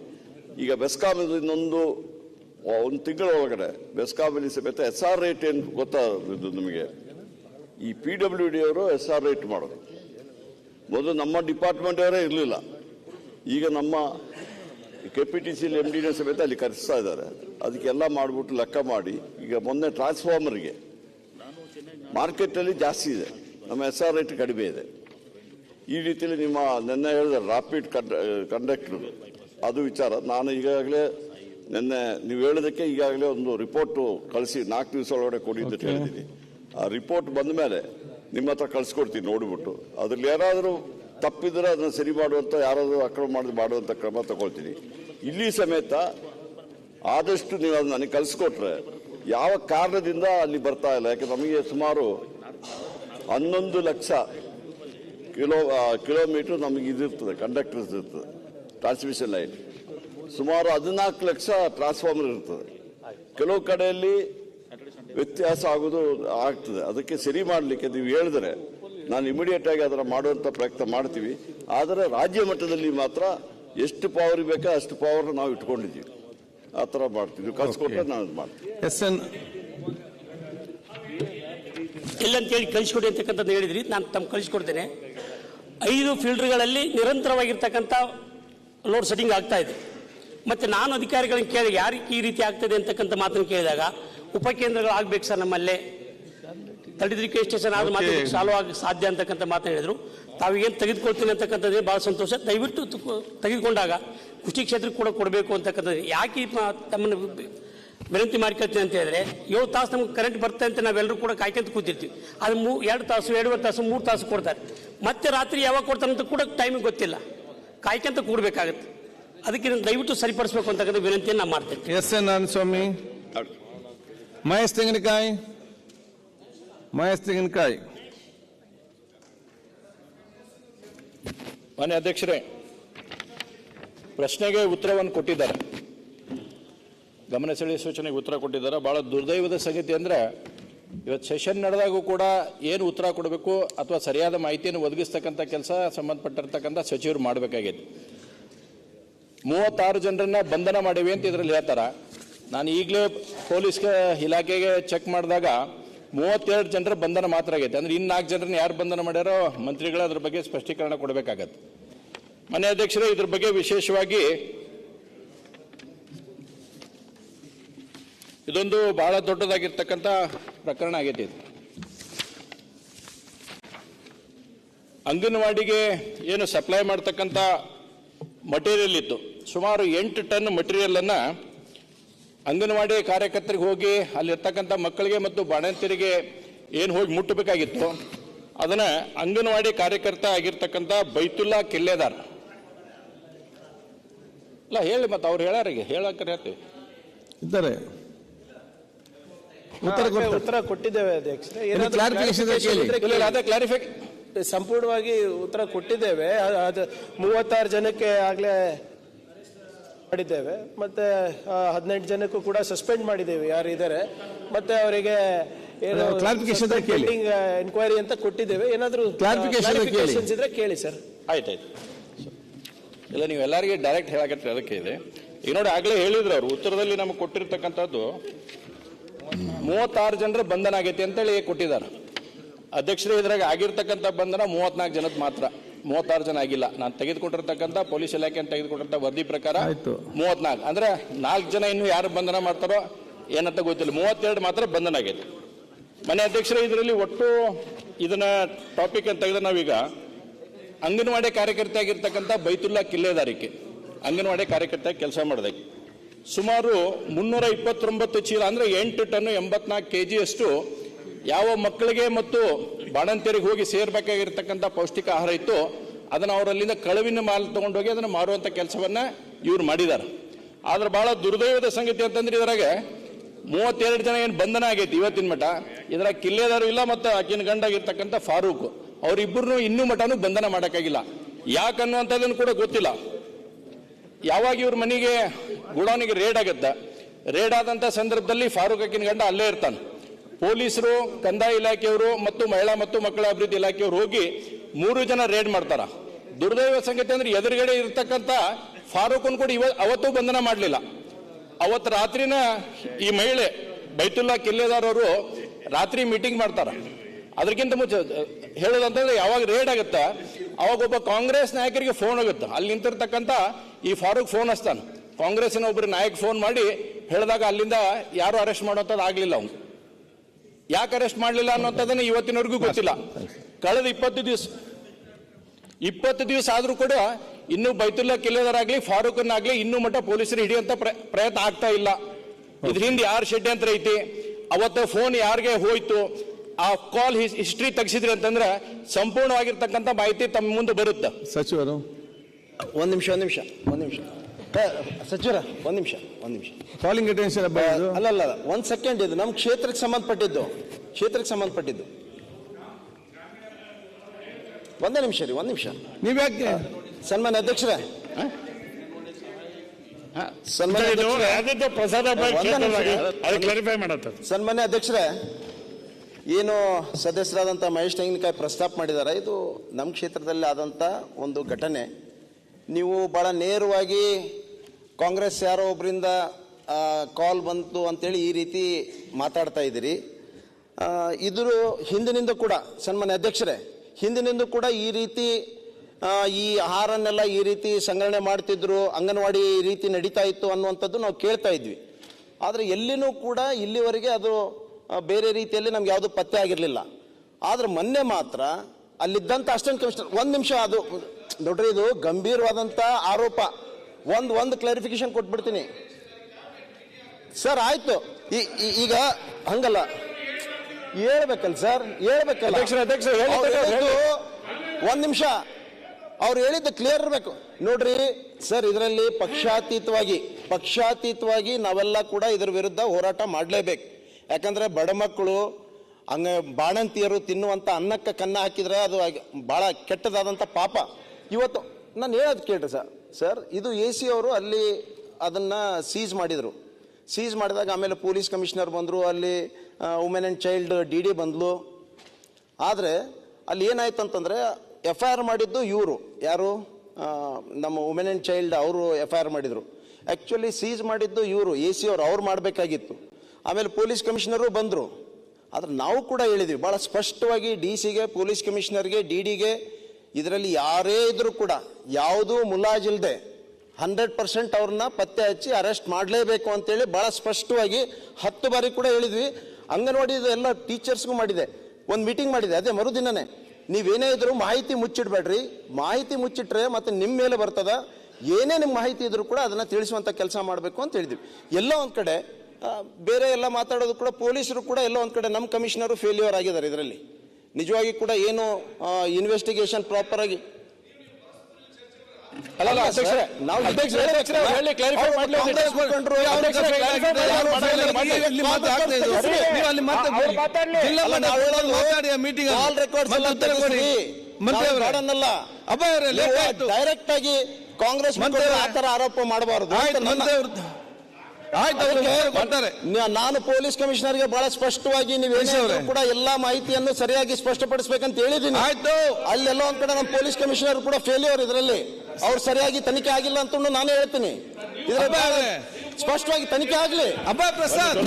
ಈಗ ಬೆಸ್ಕಾಮ್ ಇನ್ನೊಂದು ಒಂದು ತಿಂಗಳ ಒಳಗಡೆ ಬೆಸ್ಕಾಮಲ್ಲಿ ಸಮೇತ ಎಸ್ ಆರ್ ರೇಟ್ ಏನು ಗೊತ್ತಾಗೋದು ನಿಮಗೆ? ಈ ಪಿ ಡಬ್ಲ್ಯೂ ಡಿ ಅವರು ಎಸ್ ಆರ್ ರೇಟ್ ಮಾಡೋದು. ಮೊದಲು ನಮ್ಮ ಡಿಪಾರ್ಟ್ಮೆಂಟ್ ಅವರೇ ಇರಲಿಲ್ಲ. ಈಗ ನಮ್ಮ ಕೆ ಪಿ ಟಿ ಸಿಲಿ ಎಂ ಡಿನ ಸಮೇತ ಅಲ್ಲಿ ಕರೆಸ್ತಾ ಇದ್ದಾರೆ. ಅದಕ್ಕೆಲ್ಲ ಮಾಡಿಬಿಟ್ಟು ಲೆಕ್ಕ ಮಾಡಿ. ಈಗ ಮೊನ್ನೆ ಟ್ರಾನ್ಸ್ಫಾರ್ಮರ್ಗೆ ಮಾರ್ಕೆಟಲ್ಲಿ ಜಾಸ್ತಿ ಇದೆ. ನಮ್ಮ ಎಸ್ ಆರ್ ರೇಟ್ ಕಡಿಮೆ ಇದೆ. ಈ ರೀತಿಯಲ್ಲಿ ನಿಮ್ಮ ನಿನ್ನೆ ಹೇಳಿದ ರಾಪಿಡ್ ಕಂಡಕ್ಟರ್ ಅದು ವಿಚಾರ. ನಾನು ಈಗಾಗಲೇ ನಿನ್ನೆ ನೀವು ಹೇಳೋದಕ್ಕೆ ಈಗಾಗಲೇ ಒಂದು ರಿಪೋರ್ಟು ಕಳಿಸಿ ನಾಲ್ಕು ದಿವಸ ಒಳಗಡೆ ಕೊಡಿ ಅಂತ ಹೇಳಿದ್ದೀನಿ. ಆ ರಿಪೋರ್ಟ್ ಬಂದ ಮೇಲೆ ನಿಮ್ಮ ಹತ್ರ ಕಳಿಸ್ಕೊಡ್ತೀನಿ ನೋಡಿಬಿಟ್ಟು. ಅದ್ರಲ್ಲಿ ಯಾರಾದರೂ ತಪ್ಪಿದ್ರೆ ಅದನ್ನ ಸರಿ ಮಾಡುವಂಥ ಯಾರಾದರೂ ಅಕ್ರಮ ಮಾಡಿ ಮಾಡುವಂಥ ಕ್ರಮ ತಗೊಳ್ತೀನಿ. ಇಲ್ಲಿ ಸಮೇತ ಆದಷ್ಟು ನೀವು ಅದನ್ನ ನನಗೆ ಕಳಿಸ್ಕೊಟ್ರೆ ಯಾವ ಕಾರಣದಿಂದ ಅಲ್ಲಿ ಬರ್ತಾ ಇಲ್ಲ? ಯಾಕೆ ನಮಗೆ ಸುಮಾರು ಹನ್ನೊಂದು ಲಕ್ಷ ಕಿಲೋ ಕಿಲೋಮೀಟರ್ ನಮಗೆ ಇದಿರ್ತದೆ ಕಂಡಕ್ಟರ್ಸ್ ಇರ್ತದೆ ಟ್ರಾನ್ಸ್ಮಿಷನ್ ಲೈನ್ ಸುಮಾರು ಹದಿನಾಲ್ಕು ಲಕ್ಷ ಟ್ರಾನ್ಸ್ಫಾರ್ಮರ್ ಇರ್ತದೆ. ಕೆಲವು ಕಡೆಯಲ್ಲಿ ವ್ಯತ್ಯಾಸ ಆಗೋದು ಆಗ್ತದೆ. ಅದಕ್ಕೆ ಸರಿ ಮಾಡಲಿಕ್ಕೆ ನೀವು ಹೇಳಿದ್ರೆ ನಾನು ಇಮಿಡಿಯೇಟ್ ಆಗಿ ಅದರ ಮಾಡುವಂಥ ಪ್ರಯತ್ನ ಮಾಡ್ತೀವಿ. ಆದರೆ ರಾಜ್ಯ ಮಟ್ಟದಲ್ಲಿ ಮಾತ್ರ ಎಷ್ಟು ಪವರ್ ಬೇಕೋ ಅಷ್ಟು ಪವರ್ ನಾವು ಇಟ್ಕೊಂಡಿದ್ದೀವಿ. ಆ ಥರ ಮಾಡ್ತೀವಿ ನೀವು ಕಳ್ಸಿಕೊಟ್ರೆ ನಾನು ಮಾಡ್ತೀನಿ. ಎಸ್ ಎನ್ ಎಲ್ಲಂತೇಳಿ ಕಳಿಸ್ಕೊಡಿ ಅಂತಕ್ಕಂಥದ್ದು ಹೇಳಿದ್ರಿ. ನಾನು ತಮ್ಮ ಕಳಿಸ್ಕೊಡ್ತೇನೆ ಐದು ಫೀಲ್ಡ್ಗಳಲ್ಲಿ ನಿರಂತರವಾಗಿರ್ತಕ್ಕಂಥ ಲೋಡ್ ಸೆಟ್ಟಿಂಗ್ ಆಗ್ತಾ ಇದೆ. ಮತ್ತು ನಾನು ಅಧಿಕಾರಿಗಳನ್ನ ಕೇಳಿ ಯಾರಿಗೆ ಈ ರೀತಿ ಆಗ್ತದೆ ಅಂತಕ್ಕಂಥ ಮಾತನ್ನು ಕೇಳಿದಾಗ ಉಪಕೇಂದ್ರಗಳು ಆಗ್ಬೇಕು ಸರ್ ನಮ್ಮಲ್ಲೇ. ತರ್ಟಿ ಕೆ ಸ್ಟೇಷನ್ ಆದ ಮಾತ್ರ Okay. ಸಾಲ್ವ್ ಆಗ ಸಾಧ್ಯ ಅಂತಕ್ಕಂಥ ಮಾತು ಹೇಳಿದ್ರು. ತಾವೇನು ತೆಗೆದುಕೊಳ್ತೀನಿ ಅಂತಕ್ಕಂಥದ್ದು ಭಾಳ ಸಂತೋಷ. ದಯವಿಟ್ಟು ತೆಗೆದುಕೊಂಡಾಗ ಕೃಷಿ ಕ್ಷೇತ್ರಕ್ಕೆ ಕೂಡ ಕೊಡಬೇಕು ಅಂತಕ್ಕಂಥದ್ದು. ಯಾಕೆ ತಮ್ಮನ್ನು ವಿನಂತಿ ಮಾಡ್ಕೊಳ್ತೀನಿ ಅಂತ ಹೇಳಿದ್ರೆ ಏಳು ತಾಸು ನಮ್ಗೆ ಕರೆಂಟ್ ಬರ್ತದೆ ಅಂತ ನಾವೆಲ್ಲರೂ ಕೂಡ ಕಾಯ್ಕೊಂತ ಕೂತಿರ್ತೀವಿ. ಅದು ಮೂ ಎರಡು ತಾಸು ಎರಡೂವರೆ ತಾಸು ಮೂರು ತಾಸು ಕೊಡ್ತಾರೆ. ಮತ್ತೆ ರಾತ್ರಿ ಯಾವಾಗ ಕೊಡ್ತಾರೆ ಅಂತ ಕೂಡ ಟೈಮಿಗೆ ಗೊತ್ತಿಲ್ಲ. ಕಾಯ್ಕೊಂತ ಕೂಡಬೇಕಾಗತ್ತೆ. ಅದಕ್ಕೆ ನಾನು ದಯವಿಟ್ಟು ಸರಿಪಡಿಸಬೇಕು ಅಂತಕ್ಕಂಥ ವಿನಂತಿಯನ್ನು ನಾನು ಮಾಡ್ತೇನೆ. ಎಸ್ ಎನ್ ಸ್ವಾಮಿ ಮಹೇಶ್ ತೆಂಗಿನಕಾಯಿ. ಮಹೇಶ್ ತೆಂಗಿನಕಾಯಿ. ಮಾನ್ಯ ಅಧ್ಯಕ್ಷರೇ, ಪ್ರಶ್ನೆಗೆ ಉತ್ತರವನ್ನು ಕೊಟ್ಟಿದ್ದಾರೆ. ಗಮನ ಸೆಳೆಯುವ ಸೂಚನೆಗೆ ಉತ್ತರ ಕೊಟ್ಟಿದ್ದಾರೆ. ಭಾಳ ದುರ್ದೈವದ ಸಂಗತಿ ಅಂದ್ರೆ, ಇವತ್ತು ಸೆಷನ್ ನಡೆದಾಗೂ ಕೂಡ ಏನು ಉತ್ತರ ಕೊಡಬೇಕು ಅಥವಾ ಸರಿಯಾದ ಮಾಹಿತಿಯನ್ನು ಒದಗಿಸ್ತಕ್ಕಂಥ ಕೆಲಸ, ಸಂಬಂಧಪಟ್ಟಿರ್ತಕ್ಕಂಥ ಸಚಿವರು ಮಾಡಬೇಕಾಗಿತ್ತು ಮೂವತ್ತಾರು ಜನರನ್ನ ಬಂಧನ ಮಾಡಿವೆ ಅಂತ ಇದರಲ್ಲಿ ಹೇಳ್ತಾರ. ನಾನು ಈಗಲೇ ಪೊಲೀಸ್ ಇಲಾಖೆಗೆ ಚೆಕ್ ಮಾಡಿದಾಗ ಮೂವತ್ತೆರಡು ಜನರ ಬಂಧನ ಮಾತ್ರ ಆಗೈತೆ. ಅಂದ್ರೆ ಇನ್ನು ನಾಲ್ಕು ಜನರನ್ನ ಯಾರು ಬಂಧನ ಮಾಡ್ಯಾರೋ ಮಂತ್ರಿಗಳು ಅದ್ರ ಬಗ್ಗೆ ಸ್ಪಷ್ಟೀಕರಣ ಕೊಡಬೇಕಾಗತ್ತೆ. ಮನೆ ಅಧ್ಯಕ್ಷರೇ, ಇದ್ರ ಬಗ್ಗೆ ವಿಶೇಷವಾಗಿ ಇದೊಂದು ಬಹಳ ದೊಡ್ಡದಾಗಿರ್ತಕ್ಕಂಥ ಪ್ರಕರಣ ಆಗೈತೆ ಇದು. ಅಂಗನವಾಡಿಗೆ ಏನು ಸಪ್ಲೈ ಮಾಡ್ತಕ್ಕಂಥ ಮಟೀರಿಯಲ್ ಇತ್ತು. ಸುಮಾರು ಎಂಟು ಟನ್ ಮಟೀರಿಯಲ್ ಅನ್ನ ಅಂಗನವಾಡಿ ಕಾರ್ಯಕರ್ತರಿಗೆ ಹೋಗಿ ಅಲ್ಲಿರ್ತಕ್ಕಂಥ ಮಕ್ಕಳಿಗೆ ಮತ್ತು ಬಾಣಂತಿಯರಿಗೆ ಏನು ಹೋಗಿ ಮುಟ್ಟಬೇಕಾಗಿತ್ತು? ಅದನ್ನ ಅಂಗನವಾಡಿ ಕಾರ್ಯಕರ್ತ ಆಗಿರ್ತಕ್ಕಂಥ ಬೈತುಲ್ಲಾ ಕಿಲ್ಲೆದಾರ್. ಇಲ್ಲ ಹೇಳಿ ಮತ್ತೆ ಅವ್ರು ಹೇಳಾರಿಗೆ ಹೇಳಕ್ಕೆ ಹೇಳ್ತೀವಿ. ಇದ್ದಾರೆ. ಉತ್ತರ ಉತ್ತರ ಕೊಟ್ಟಿದ್ದೇವೆ ಅಧ್ಯಕ್ಷ ಅದೇ ಕ್ಲಾರಿಫೈ ಸಂಪೂರ್ಣವಾಗಿ ಉತ್ತರ ಕೊಟ್ಟಿದ್ದೇವೆ. ಅದು ಮೂವತ್ತಾರು ಜನಕ್ಕೆ ಆಗ್ಲೇ ಮಾಡಿದ್ದೇವೆ. ಮತ್ತೆ ಹದಿನೆಂಟು ಜನಕ್ಕೂ ಕೂಡ ಸಸ್ಪೆಂಡ್ ಮಾಡಿದ್ದೇವೆ ಯಾರು ಇದ್ದಾರೆ ಮತ್ತೆ ಅವರಿಗೆ ಏನು ಕ್ಲಾರಿಫಿಕೇಶನ್ ಕೇಳಿ. ಎನ್ಕ್ವೈರಿ ಅಂತ ಕೊಟ್ಟಿದ್ದೇವೆ. ಏನಾದರೂ ಕ್ಲಾರಿಫಿಕೇಶನ್ ಇದ್ರೆ ಕೇಳಿ. ಇದ್ರೆ ಕೇಳಿ ಸರ್ ಆಯ್ತಾಯ್ತು. ಇಲ್ಲ ನೀವು ಎಲ್ಲರಿಗೆ ಡೈರೆಕ್ಟ್ ಹೇಳಕತ್ರಿ ಅದಕ್ಕೆ ಇದೆ. ಈಗ ನೋಡಿ ಆಗಲೇ ಹೇಳಿದ್ರು ಅವರು. ಉತ್ತರದಲ್ಲಿ ನಮಗೆ ಕೊಟ್ಟಿರ್ತಕ್ಕಂಥದ್ದು ಮೂವತ್ತಾರು ಜನರ ಬಂಧನ ಆಗೈತಿ ಅಂತೇಳಿ ಕೊಟ್ಟಿದ್ದಾರೆ. ಅಧ್ಯಕ್ಷರು ಇದ್ರಾಗ ಆಗಿರ್ತಕ್ಕಂಥ ಬಂಧನ ಮೂವತ್ನಾಲ್ಕು ಜನದ ಮಾತ್ರ. ಮೂವತ್ತಾರು ಜನ ಆಗಿಲ್ಲ. ನಾನು ತೆಗೆದುಕೊಂಡಿರ್ತಕ್ಕಂಥ ಪೊಲೀಸ್ ಇಲಾಖೆ ತೆಗೆದುಕೊಂಡಿರ್ತಕ್ಕ ವರದಿ ಪ್ರಕಾರ. ಮೂವತ್ನಾಲ್ಕು. ಅಂದ್ರೆ ನಾಲ್ಕು ಜನ ಇನ್ನು ಯಾರು ಬಂಧನ ಮಾಡ್ತಾರೋ ಏನಂತ ಗೊತ್ತಿಲ್ಲ. ಮೂವತ್ತೆರಡು ಮಾತ್ರ ಬಂಧನ ಆಗೈತೆ. ಮನೆ ಅಧ್ಯಕ್ಷರ ಇದರಲ್ಲಿ ಒಟ್ಟು ಇದನ್ನ ಟಾಪಿಕ್ ಅಂತ ತೆಗೆದ್ರೆ ನಾವೀಗ ಅಂಗನವಾಡಿ ಕಾರ್ಯಕರ್ತ ಆಗಿರ್ತಕ್ಕಂಥ ಬೈತುಲ್ಲಾ ಕಿಲ್ಲೆದಾರಿಕೆ. ಅಂಗನವಾಡಿ ಕಾರ್ಯಕರ್ತ ಕೆಲಸ ಮಾಡಿದೆ ಸುಮಾರು ಮುನ್ನೂರ ಇಪ್ಪತ್ತೊಂಬತ್ತು ಚೀಲ ಅಂದ್ರೆ ಎಂಟು ಟನ್ ಎಂಬತ್ನಾಲ್ಕು ಕೆ ಜಿಯಷ್ಟು ಯಾವ ಮಕ್ಕಳಿಗೆ ಮತ್ತು ಬಾಣಂತಿಯರಿಗೆ ಹೋಗಿ ಸೇರ್ಬೇಕಾಗಿರ್ತಕ್ಕಂಥ ಪೌಷ್ಟಿಕ ಆಹಾರ ಇತ್ತು. ಅದನ್ನು ಅವರಲ್ಲಿಂದ ಕಳುವಿನ ಮಾಲ್ ತೊಗೊಂಡೋಗಿ ಅದನ್ನು ಮಾರುವಂಥ ಕೆಲಸವನ್ನ ಇವ್ರು ಮಾಡಿದ್ದಾರೆ ಆದ್ರೆ ಬಹಳ ದುರ್ದೈವದ ಸಂಗತಿ ಅಂತಂದ್ರೆ ಇದರಾಗೆ ಮೂವತ್ತೆರಡು ಜನ ಏನು ಬಂಧನ ಆಗೈತಿ ಇವತ್ತಿನ ಮಠ. ಇದ್ರಾಗ ಕಿಲ್ಲೆದಾರು ಇಲ್ಲ ಮತ್ತು ಆಕಿನ ಗಂಡಾಗಿರ್ತಕ್ಕಂಥ ಫಾರೂಕ್. ಅವರಿಬ್ಬರನ್ನು ಇನ್ನೂ ಮಠನೂ ಬಂಧನ ಮಾಡೋಕ್ಕಾಗಿಲ್ಲ. ಯಾಕನ್ನುವಂಥದ್ದನ್ನು ಕೂಡ ಗೊತ್ತಿಲ್ಲ. ಯಾವಾಗ ಇವ್ರ ಮನೆಗೆ ಗುಡಾನಿಗೆ ರೇಡ್ ಆಗತ್ತ? ರೇಡ್ ಆದಂತ ಸಂದರ್ಭದಲ್ಲಿ ಫಾರೂಕ್ ಅಕ್ಕಿನ ಗಂಡ ಅಲ್ಲೇ ಇರ್ತಾನೆ. ಪೊಲೀಸರು, ಕಂದಾಯ ಇಲಾಖೆಯವರು ಮತ್ತು ಮಹಿಳಾ ಮತ್ತು ಮಕ್ಕಳ ಅಭಿವೃದ್ಧಿ ಇಲಾಖೆಯವರು ಹೋಗಿ ಮೂರು ಜನ ರೇಡ್ ಮಾಡ್ತಾರ. ದುರ್ದೈವ ಸಂಗತಿ ಅಂದ್ರೆ ಎದುರುಗಡೆ ಇರ್ತಕ್ಕಂಥ ಫಾರೂಕನ್ ಕೂಡ ಇವ ಅವತ್ತು ಬಂಧನ ಮಾಡಲಿಲ್ಲ. ಅವತ್ತು ರಾತ್ರಿನ ಈ ಮಹಿಳೆ ಬೈತುಲ್ಲಾ ಕಿಲ್ಲೆದಾರ್ ಅವರು ರಾತ್ರಿ ಮೀಟಿಂಗ್ ಮಾಡ್ತಾರ. ಅದಕ್ಕಿಂತ ಮುಂಚೆ, ಹೇಳೋದಂತಂದ್ರೆ ಯಾವಾಗ ರೇಡ್ ಆಗುತ್ತ, ಅವಾಗ ಒಬ್ಬ ಕಾಂಗ್ರೆಸ್ ನಾಯಕರಿಗೆ ಫೋನ್ ಆಗುತ್ತೆ. ಅಲ್ಲಿ ನಿಂತಿರ್ತಕ್ಕಂಥ ಈ ಫಾರೂಕ್ ಫೋನ್ ಹಚ್ತಾನೆ. ಕಾಂಗ್ರೆಸ್ಸಿನ ಒಬ್ಬರು ನಾಯಕ್ ಫೋನ್ ಮಾಡಿ, ಹೇಳಿದಾಗ ಅಲ್ಲಿಂದ ಯಾರು ಅರೆಸ್ಟ್ ಮಾಡುವಂಥದ್ದು ಆಗಲಿಲ್ಲ ಅವ್ನು. ಯಾಕೆ ಅರೆಸ್ಟ್ ಮಾಡಲಿಲ್ಲ ಅನ್ನೋಂಥದ್ದನ್ನು ಇವತ್ತಿನವರೆಗೂ ಗೊತ್ತಿಲ್ಲ. ಕಳೆದ ಇಪ್ಪತ್ತು ದಿವಸ ಇಪ್ಪತ್ತು ದಿವಸ ಆದರೂ ಕೂಡ ಇನ್ನೂ ಬೈತುಲ್ಲಾ ಕಿಲ್ಲೆದಾರಾಗ್ಲಿ ಫಾರೂಖನ್ನಾಗಲಿ ಇನ್ನೂ ಮಟ್ಟ ಪೊಲೀಸರು ಹಿಡಿಯುವಂತ ಪ್ರ- ಪ್ರಯತ್ನ ಆಗ್ತಾ ಇಲ್ಲ. ಇದ್ರ ಹಿಂದೆ ಯಾರು ಷಡ್ಯಂತ್ರ ಐತಿ? ಅವತ್ತು ಫೋನ್ ಯಾರಿಗೆ ಹೋಯ್ತು? ಆ ಕಾಲ್ ಹಿಸ್ಟ್ರಿ ತೆಗೆಸಿದ್ರಿ ಅಂತಂದ್ರೆ ಸಂಪೂರ್ಣವಾಗಿರ್ತಕ್ಕಂಥ ಮಾಹಿತಿ ತಮ್ಮ ಮುಂದೆ ಬರುತ್ತೆ. ಸಚಿವರು. ಒಂದು ನಿಮಿಷ ಒಂದು ನಿಮಿಷ ಒಂದು ನಿಮಿಷ. ಸಚಿವರ ಒಂದ್ ನಿಮಿಷ ಒಂದ್ ನಿಮಿಷ. ಕಾಲಿಂಗ್ ಅಟೆನ್ಷನ್ ಅಲ್ಲ ಅಲ್ಲ. ಒಂದ್ ಸೆಕೆಂಡ್ ಇದು. ನಮ್ಮ ಕ್ಷೇತ್ರಕ್ಕೆ ಸಂಬಂಧಪಟ್ಟಿದ್ದು. ಕ್ಷೇತ್ರಕ್ಕೆ ಸಂಬಂಧಪಟ್ಟಿದ್ದು. ಒಂದೇ ನಿಮಿಷ ರೀ ಒಂದು ನಿಮಿಷ. ನೀವ್ ಯಾಕೆ? ಸನ್ಮಾನ್ಯ ಅಧ್ಯಕ್ಷರೇ. ಸನ್ಮಾನ್ಯ ಅಧ್ಯಕ್ಷರೇ, ಸನ್ಮಾನ್ಯ ಏನು ಸದಸ್ಯರಾದಂಥ ಮಹೇಶ್ ತೆಂಗಿನಕಾಯಿ ಪ್ರಸ್ತಾಪ ಮಾಡಿದ್ದಾರೆ. ಇದು ನಮ್ಮ ಕ್ಷೇತ್ರದಲ್ಲಿ ಆದಂಥ ಒಂದು ಘಟನೆ. ನೀವು ಭಾಳ ನೇರವಾಗಿ ಕಾಂಗ್ರೆಸ್ ಯಾರೋ ಒಬ್ಬರಿಂದ ಕಾಲ್ ಬಂತು ಅಂತೇಳಿ ಈ ರೀತಿ ಮಾತಾಡ್ತಾ ಇದ್ದೀರಿ. ಇದ್ರ ಹಿಂದಿನಿಂದ ಕೂಡ, ಸನ್ಮಾನ್ಯ ಅಧ್ಯಕ್ಷರೇ, ಹಿಂದಿನಿಂದ ಕೂಡ ಈ ರೀತಿ ಈ ಆಹಾರನ್ನೆಲ್ಲ ಈ ರೀತಿ ಸಂಗ್ರಹಣೆ ಮಾಡ್ತಿದ್ರು, ಅಂಗನವಾಡಿ ಈ ರೀತಿ ನಡೀತಾ ಇತ್ತು ಅನ್ನುವಂಥದ್ದು ನಾವು ಕೇಳ್ತಾ ಇದ್ವಿ. ಆದರೆ ಎಲ್ಲಿನೂ ಕೂಡ ಇಲ್ಲಿವರೆಗೆ ಅದು ಬೇರೆ ರೀತಿಯಲ್ಲಿ ನಮ್ಗೆ ಯಾವುದು ಪತ್ತೆ ಆಗಿರಲಿಲ್ಲ. ಆದರೆ ಮೊನ್ನೆ ಮಾತ್ರ ಅಲ್ಲಿದ್ದಂಥ ಅಷ್ಟೊಂದು ಕಮಿಷನರ್, ಒಂದು ನಿಮಿಷ ಅದು, ನೋಡ್ರಿ ಇದು ಗಂಭೀರವಾದಂಥ ಆರೋಪ. ಒಂದು ಒಂದು ಕ್ಲಾರಿಫಿಕೇಶನ್ ಕೊಟ್ಬಿಡ್ತೀನಿ. ಸರ್ ಆಯ್ತು. ಈಗ ಹಂಗಲ್ಲ. ಹೇಳ್ಬೇಕಲ್ಲ ಸರ್ ಹೇಳ್ಬೇಕಲ್ಲ. ಒಂದ್ ನಿಮಿಷ. ಅವ್ರು ಹೇಳಿದ್ದು ಕ್ಲಿಯರ್ ಇರಬೇಕು. ನೋಡ್ರಿ ಸರ್ ಇದರಲ್ಲಿ ಪಕ್ಷಾತೀತವಾಗಿ ಪಕ್ಷಾತೀತವಾಗಿ ನಾವೆಲ್ಲ ಕೂಡ ಇದ್ರ ವಿರುದ್ಧ ಹೋರಾಟ ಮಾಡಲೇಬೇಕು. ಯಾಕಂದ್ರೆ ಬಡ ಮಕ್ಕಳು ಹಂಗ ಬಾಣಂತಿಯರು ತಿನ್ನುವಂತ ಅನ್ನಕ್ಕೆ ಕನ್ನ ಹಾಕಿದ್ರೆ ಅದು ಬಹಳ ಕೆಟ್ಟದಾದಂಥ ಪಾಪ. ಇವತ್ತು ನಾನು ಹೇಳೋದು ಕೇಳ್ರಿ ಸರ್ ಸರ್, ಇದು ಎ ಸಿ ಅವರು ಅಲ್ಲಿ ಅದನ್ನು ಸೀಸ್ ಮಾಡಿದರು. ಸೀಸ್ ಮಾಡಿದಾಗ ಆಮೇಲೆ ಪೊಲೀಸ್ ಕಮಿಷನರ್ ಬಂದರು, ಅಲ್ಲಿ women and child D D ಬಂದಳು ಆದರೆ ಅಲ್ಲಿ ಏನಾಯ್ತು ಅಂತಂದರೆ ಎಫ್ ಐ ಆರ್ ಮಾಡಿದ್ದು ಇವರು. ಯಾರು? ನಮ್ಮ ವುಮೆನ್ ಆ್ಯಂಡ್ ಚೈಲ್ಡ್ ಅವರು ಎಫ್ ಐ ಆರ್ ಮಾಡಿದರು. ಆ್ಯಕ್ಚುಲಿ ಸೀಸ್ ಮಾಡಿದ್ದು ಇವರು, ಎ ಸಿ ಅವರು, ಅವ್ರು ಮಾಡಬೇಕಾಗಿತ್ತು. ಆಮೇಲೆ ಪೊಲೀಸ್ ಕಮಿಷನರು ಬಂದರು. ಆದರೆ ನಾವು ಕೂಡ ಹೇಳಿದ್ವಿ ಭಾಳ ಸ್ಪಷ್ಟವಾಗಿ ಡಿ ಸಿಗೆ ಪೊಲೀಸ್ ಕಮಿಷನರ್ಗೆ, ಡಿ ಡಿಗೆ ಇದರಲ್ಲಿ ಯಾರೇ ಇದ್ರೂ ಕೂಡ ಯಾವುದೂ ಮುಲಾಜಿಲ್ಲದೆ ಹಂಡ್ರೆಡ್ ಪರ್ಸೆಂಟ್ ಅವ್ರನ್ನ ಪತ್ತೆ ಹಚ್ಚಿ ಅರೆಸ್ಟ್ ಮಾಡಲೇಬೇಕು ಅಂತೇಳಿ ಭಾಳ ಸ್ಪಷ್ಟವಾಗಿ ಹತ್ತು ಬಾರಿ ಕೂಡ ಹೇಳಿದ್ವಿ. ಅಂಗನವಾಡಿ ಎಲ್ಲ ಟೀಚರ್ಸ್ಗೂ ಮಾಡಿದೆ. ಒಂದು ಮೀಟಿಂಗ್ ಮಾಡಿದೆ. ಅದೇ ಮರುದಿನನೇ. ನೀವೇನೇ ಇದ್ರು ಮಾಹಿತಿ ಮುಚ್ಚಿಡ್ಬೇಡ್ರಿ. ಮಾಹಿತಿ ಮುಚ್ಚಿಟ್ರೆ ಮತ್ತೆ ನಿಮ್ಮ ಮೇಲೆ ಬರ್ತದ. ಏನೇ ನಿಮ್ಮ ಮಾಹಿತಿ ಇದ್ರೂ ಕೂಡ ಅದನ್ನು ತಿಳಿಸುವಂಥ ಕೆಲಸ ಮಾಡಬೇಕು ಅಂತ ಹೇಳಿದ್ವಿ. ಎಲ್ಲ ಒಂದು ಕಡೆ ಬೇರೆ ಎಲ್ಲ ಮಾತಾಡೋದು ಕೂಡ ಪೊಲೀಸರು ಕೂಡ ಎಲ್ಲ ಒಂದು ಕಡೆ ನಮ್ಮ ಕಮಿಷನರು ಫೇಲ್ಯೂರ್ ಆಗಿದ್ದಾರೆ ಇದರಲ್ಲಿ. ನಿಜವಾಗಿ ಕೂಡ ಏನು ಇನ್ವೆಸ್ಟಿಗೇಷನ್ ಪ್ರಾಪರ್ ಆಗಿ. ಡೈರೆಕ್ಟ್ ಆಗಿ ಕಾಂಗ್ರೆಸ್ ಮಂತ್ರಿ ಮುಖಂಡರು ಆ ತರ ಆರೋಪ ಮಾಡಬಾರದು ನಾನು ಪೊಲೀಸ್ ಕಮಿಷನರ್ಗೆ ಬಹಳ ಸ್ಪಷ್ಟವಾಗಿ ನೀವು. ಕೂಡ ಎಲ್ಲಾ ಮಾಹಿತಿಯನ್ನು ಸರಿಯಾಗಿ ಸ್ಪಷ್ಟಪಡಿಸಬೇಕಂತ ಹೇಳಿದ್ದೀನಿ. ಆಯ್ತು. ಅಲ್ಲೆಲ್ಲ ಒಂದ್ ಕಡೆ ನಮ್ಮ ಪೊಲೀಸ್ ಕಮಿಷನರ್ ಕೂಡ ಫೇಲ್ಯೂರ್ ಇದರಲ್ಲಿ. ಅವ್ರು ಸರಿಯಾಗಿ ತನಿಖೆ ಆಗಿಲ್ಲ ಅಂತ ನಾನು ಹೇಳ್ತೀನಿ. ಇದ್ರ ಸ್ಪಷ್ಟವಾಗಿ ತನಿಖೆ ಆಗ್ಲಿ. ಅಬ್ಬಾ ಪ್ರಸಾದ್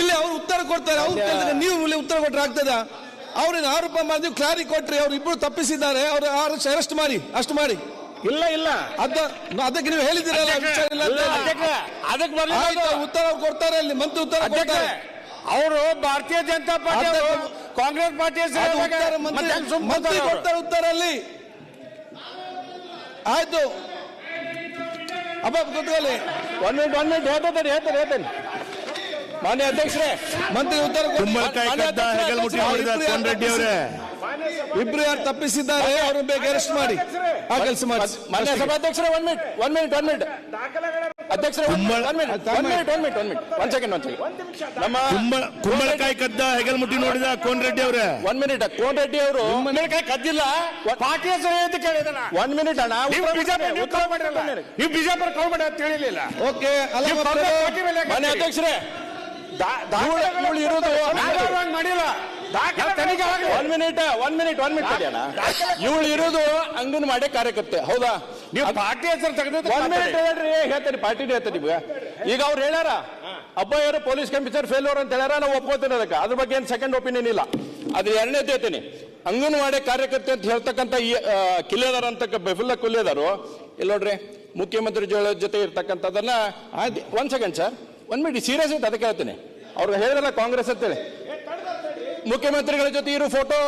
ಇಲ್ಲಿ ಅವ್ರು ಉತ್ತರ ಕೊಡ್ತಾರೆ. ಅವ್ರು ಕೇಳಿದ್ರೆ ನೀವು ಇಲ್ಲಿ ಉತ್ತರ ಕೊಟ್ರೆ ಆಗ್ತದ? ಅವ್ರನ್ನ ಆರೋಪ ಮಾಡಿ ಕ್ಲಾರಿ ಕೊಟ್ರಿ ಅವ್ರು ಇಬ್ರು ತಪ್ಪಿಸಿದ್ದಾರೆ. ಅವ್ರು ಅರೆಸ್ಟ್ ಮಾಡಿ ಅಷ್ಟು ಮಾಡಿ. ಇಲ್ಲ ಇಲ್ಲ. ಅದ ಅದಕ್ಕೆ ನೀವು ಹೇಳಿದಿರಲ್ಲ ವಿಚಾರ ಇಲ್ಲ ಅಂತ ಹೇಳಿ. ಅದಕ್ಕೆ ಆಯ್ತು, ಉತ್ತರ ಅವ್ರು ಕೊಡ್ತಾರೆ ಅಲ್ಲಿ ಮಂತ್ರಿ ಉತ್ತರ ಕೊಡ್ತಾರೆ. ಅವರು ಭಾರತೀಯ ಜನತಾ ಪಾರ್ಟಿ ಕಾಂಗ್ರೆಸ್ ಪಾರ್ಟಿ ಅದು ಉತ್ತರ ಮಂತ್ರಿ ಕೊಡ್ತಾರೆ ಉತ್ತರ ಅಲ್ಲಿ. ಆಯ್ತು. ಅಬ್ಬ ಕೂತ್ಕೊಳ್ಳಿ. ಒನ್ ಮಿನಿಟ್ ಒನ್ ಮಿನಿಟ್ ಹೇಳ್ತಾರೆ ಹೇಳ್ತಾರೆ ಹೇಳ್ತೇನೆ ಮಾನ್ಯ ಅಧ್ಯಕ್ಷರೇ. ಮಂತ್ರಿ ಉತ್ತರ ಕೊಡ್ತಾರೆ. ಕುಂಬಳಕಾಯಿ ಕದ್ದ ಹೆಗಲ್ಮುಟ್ಟಿ ನೋಡಿದ ಇಬ್ರು ರೆಡ್ಡಿ ಅವರೇ. ಇಬ್ರು ಯಾರು ತಪ್ಪಿಸಿದ್ದಾರೆ ಅವರು ಬೇಗ ಅರೆಸ್ಟ್ ಮಾಡಿ. ಆ ಕೆಲಸ ಮಾಡಿ. ಮಾನ್ಯ ಸಭಾಧ್ಯಕ್ಷರೇ one minute one minute one minute ಅಧ್ಯಕ್ಷರೇ one minute one minute one minute one minute second one second ನಮ್ಮ ಕುಂಬಳಕಾಯಿ ಕದ್ದ ಹೆಗಲ್ಮುಟ್ಟಿ ನೋಡಿದ ಕೋನ್ ರೆಡ್ಡಿ ಅವರೇ ಒನ್ ಮಿನಿಟ್ ಕೋನ್ ರೆಡ್ಡಿ ಅವರು ಕುಂಬಳಕಾಯಿ ಕದ್ದಿಲ್ಲ. ಪಾರ್ಟಿ ಹೆಸರು ಹೇಳ್ತು ಕೇಳಿದನ ಒನ್ ಮಿನಿಟ್ ಅಣ್ಣ ನೀವು ಬಿಜಾಪುರ ನೀವು ಕಾಲ್ ಮಾಡಿರಲ್ಲ. ನೀವು ಬಿಜಾಪುರ ಕಾಲ್ ಮಾಡಿ ಅಂತ ಹೇಳಿಲ್ಲ ಓಕೆ ಅಲ್ಲ ಮಾನ್ಯ? ಅಧ್ಯಕ್ಷರೇ ದಾ- ದಾಖಲೆಗಳು ಇವಳು ಇರೋದು ಮಾಡಿಲ್ಲ. ಒಂದ್ ಮಿನಿಟ್ ಒಂದ್ ಮಿನಿಟ್ ಒಂದ್ ಮಿನಿಟ್ ಅಣ್ಣ ಇವಳು ಇರೋದು ಅಂಗನವಾಡಿ ಕಾರ್ಯಕರ್ತೆ ಹೌದಾ? ನೀವು ಪಾರ್ಟಿ ಹೆಸರು ತೆಗೆದ ಒಂದ್ ಮಿನಿಟ್ ಹೇಳ್ರಿ ಹೇಳ್ತೇನೆ ಪಾರ್ಟಿ ಹೇಳ್ತೀನಿ ನಿಮ್ಗೆ. ಈಗ ಅವ್ರು ಹೇಳ್ಯಾರ ಅಬ್ಬಯ್ಯರು ಪೊಲೀಸ್ ಕಮಿಷನರ್ ಫೇಲ್ಯೂರ್ ಅಂತ ಹೇಳ್ಯಾರ ನಾವು ಒಪ್ಕೋತೀನಿ ಅದಕ್ಕೆ. ಅದ್ರ ಬಗ್ಗೆ ಏನು ಸೆಕೆಂಡ್ ಒಪಿನಿಯನ್ ಇಲ್ಲ. ಅದ್ರ ಎರಡನೇದು ಹೇಳ್ತೀನಿ. ಅಂಗನವಾಡಿ ಕಾರ್ಯಕರ್ತೆ ಅಂತ ಹೇಳ್ತಕ್ಕಂಥ ಈ ಕಿಲ್ಲೆದಾರ ಅಂತ ಬೆಫುಲ್ಲ ಕುಲ್ಲೆದಾರು ಇಲ್ಲಿ ನೋಡ್ರಿ ಮುಖ್ಯಮಂತ್ರಿ ಜೊತೆ ಇರ್ತಕ್ಕಂಥದ್ದನ್ನ ಒಂದ್ ಸೆಕೆಂಡ್ ಸರ್ ಒಂದ್ ಮಿನಿಟ್ ಸೀರಿಯಸ್ ಐತೆ ಅದಕ್ಕೆ ಹೇಳ್ತೀನಿ. ಅವ್ರಿಗೆ ಹೇಳಿದ್ರಲ್ಲ ಕಾಂಗ್ರೆಸ್ ಅಂತೇಳಿ. ಮುಖ್ಯಮಂತ್ರಿಗಳ ಜೊತೆ ಇರೋ ಫೋಟೋ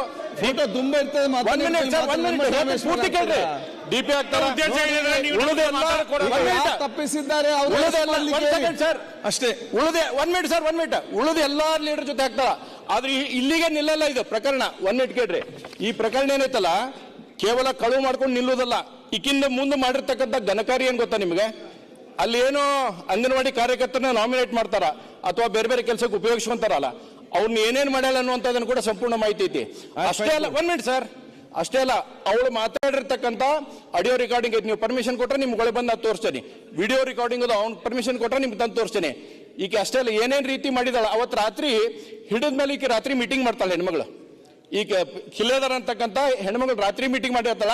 ಫೋಟೋ ತುಂಬಾ ಇರ್ತದೆ ಒಂದ್ ಮಾತಾಡಿ ಮಿನಿಟ್ ಸರ್ ಒಂದ್ ಮಿನಿಟ್ ಪೂರ್ತಿ ಕೇಳ್ರಿ. ಡಿ ಪಿ ಉದ್ದೇಶ ಏನಿದೆ? ನೀವು ಉಳಿದೆಲ್ಲ ಮಾತಾಡ್ಕೊಡೋದು. ಒಂದ್ ಮಿನಿಟ್. ತಪ್ಪಿಸಿದ್ದಾರೆ ಸರ್ ಅಷ್ಟೇ ಉಳಿದೆ one minute sir one minute ಉಳಿದ ಎಲ್ಲಾ ಲೀಡರ್ ಜೊತೆ ಆಗ್ತಾರ ಆದ್ರೆ ಇಲ್ಲಿಗೆ ನಿಲ್ಲಲ್ಲ ಇದು ಪ್ರಕರಣ. ಒನ್ ಮಿನಿಟ್ ಕೇಳ್ರಿ. ಈ ಪ್ರಕರಣ ಏನೈತಲ್ಲ? ಕೇವಲ ಕಳುವು ಮಾಡ್ಕೊಂಡು ನಿಲ್ಲುವುದಲ್ಲ ಈಕಿಂದ ಮುಂದೆ ಮಾಡಿರ್ತಕ್ಕಂಥ ಘನಕಾರಿ ಏನ್ ಗೊತ್ತಾ ನಿಮಗೆ? ಅಲ್ಲಿ ಏನೋ ಅಂಗನವಾಡಿ ಕಾರ್ಯಕರ್ತರನ್ನ ನಾಮಿನೇಟ್ ಮಾಡ್ತಾರ? ಅಥವಾ ಬೇರೆ ಬೇರೆ ಕೆಲಸಕ್ಕೆ ಉಪಯೋಗಿಸ್ಕೊಂತಾರಲ್ಲ? ಅವ್ರನ್ನ ಏನೇನ್ ಮಾಡ್ಯಾಳ ಅನ್ನುವಂಥದ್ದನ್ನು ಕೂಡ ಸಂಪೂರ್ಣ ಮಾಹಿತಿ ಐತಿ. ಅಷ್ಟೇ ಅಲ್ಲ ಒನ್ ಮಿನಿಟ್ ಸರ್ ಅಷ್ಟೇ ಅಲ್ಲ ಅವಳು ಮಾತಾಡಿರ್ತಕ್ಕಂಥ ಆಡಿಯೋ ರೆಕಾರ್ಡಿಂಗ್ ಐತಿ. ನೀವು ಪರ್ಮಿಷನ್ ಕೊಟ್ಟರೆ ನಿಮ್ಗೆ ಒಳಗೆ ಬಂದು ತೋರಿಸ್ತೇನೆ. ವಿಡಿಯೋ ರೆಕಾರ್ಡಿಂಗ್ ಅದು ಅವ್ನು ಪರ್ಮಿಷನ್ ಕೊಟ್ಟರೆ ನಿಮ್ಗೆ ತಂದು ತೋರಿಸ್ತೇನೆ. ಈಕೆ ಅಷ್ಟೇ ಅಲ್ಲ ಏನೇನು ರೀತಿ ಮಾಡಿದಾಳ? ಅವತ್ತು ರಾತ್ರಿ ಹಿಡಿದ ಮೇಲೆ ಈಕೆ ರಾತ್ರಿ ಮೀಟಿಂಗ್ ಮಾಡ್ತಾಳೆ ಹೆಣ್ಮಗಳು. ಈಗ ಕಿಲ್ಲೆದಾರ ಅಂತಕ್ಕಂಥ ಹೆಣ್ಮಗಳು ರಾತ್ರಿ ಮೀಟಿಂಗ್ ಮಾಡಿರ್ತಾಳ.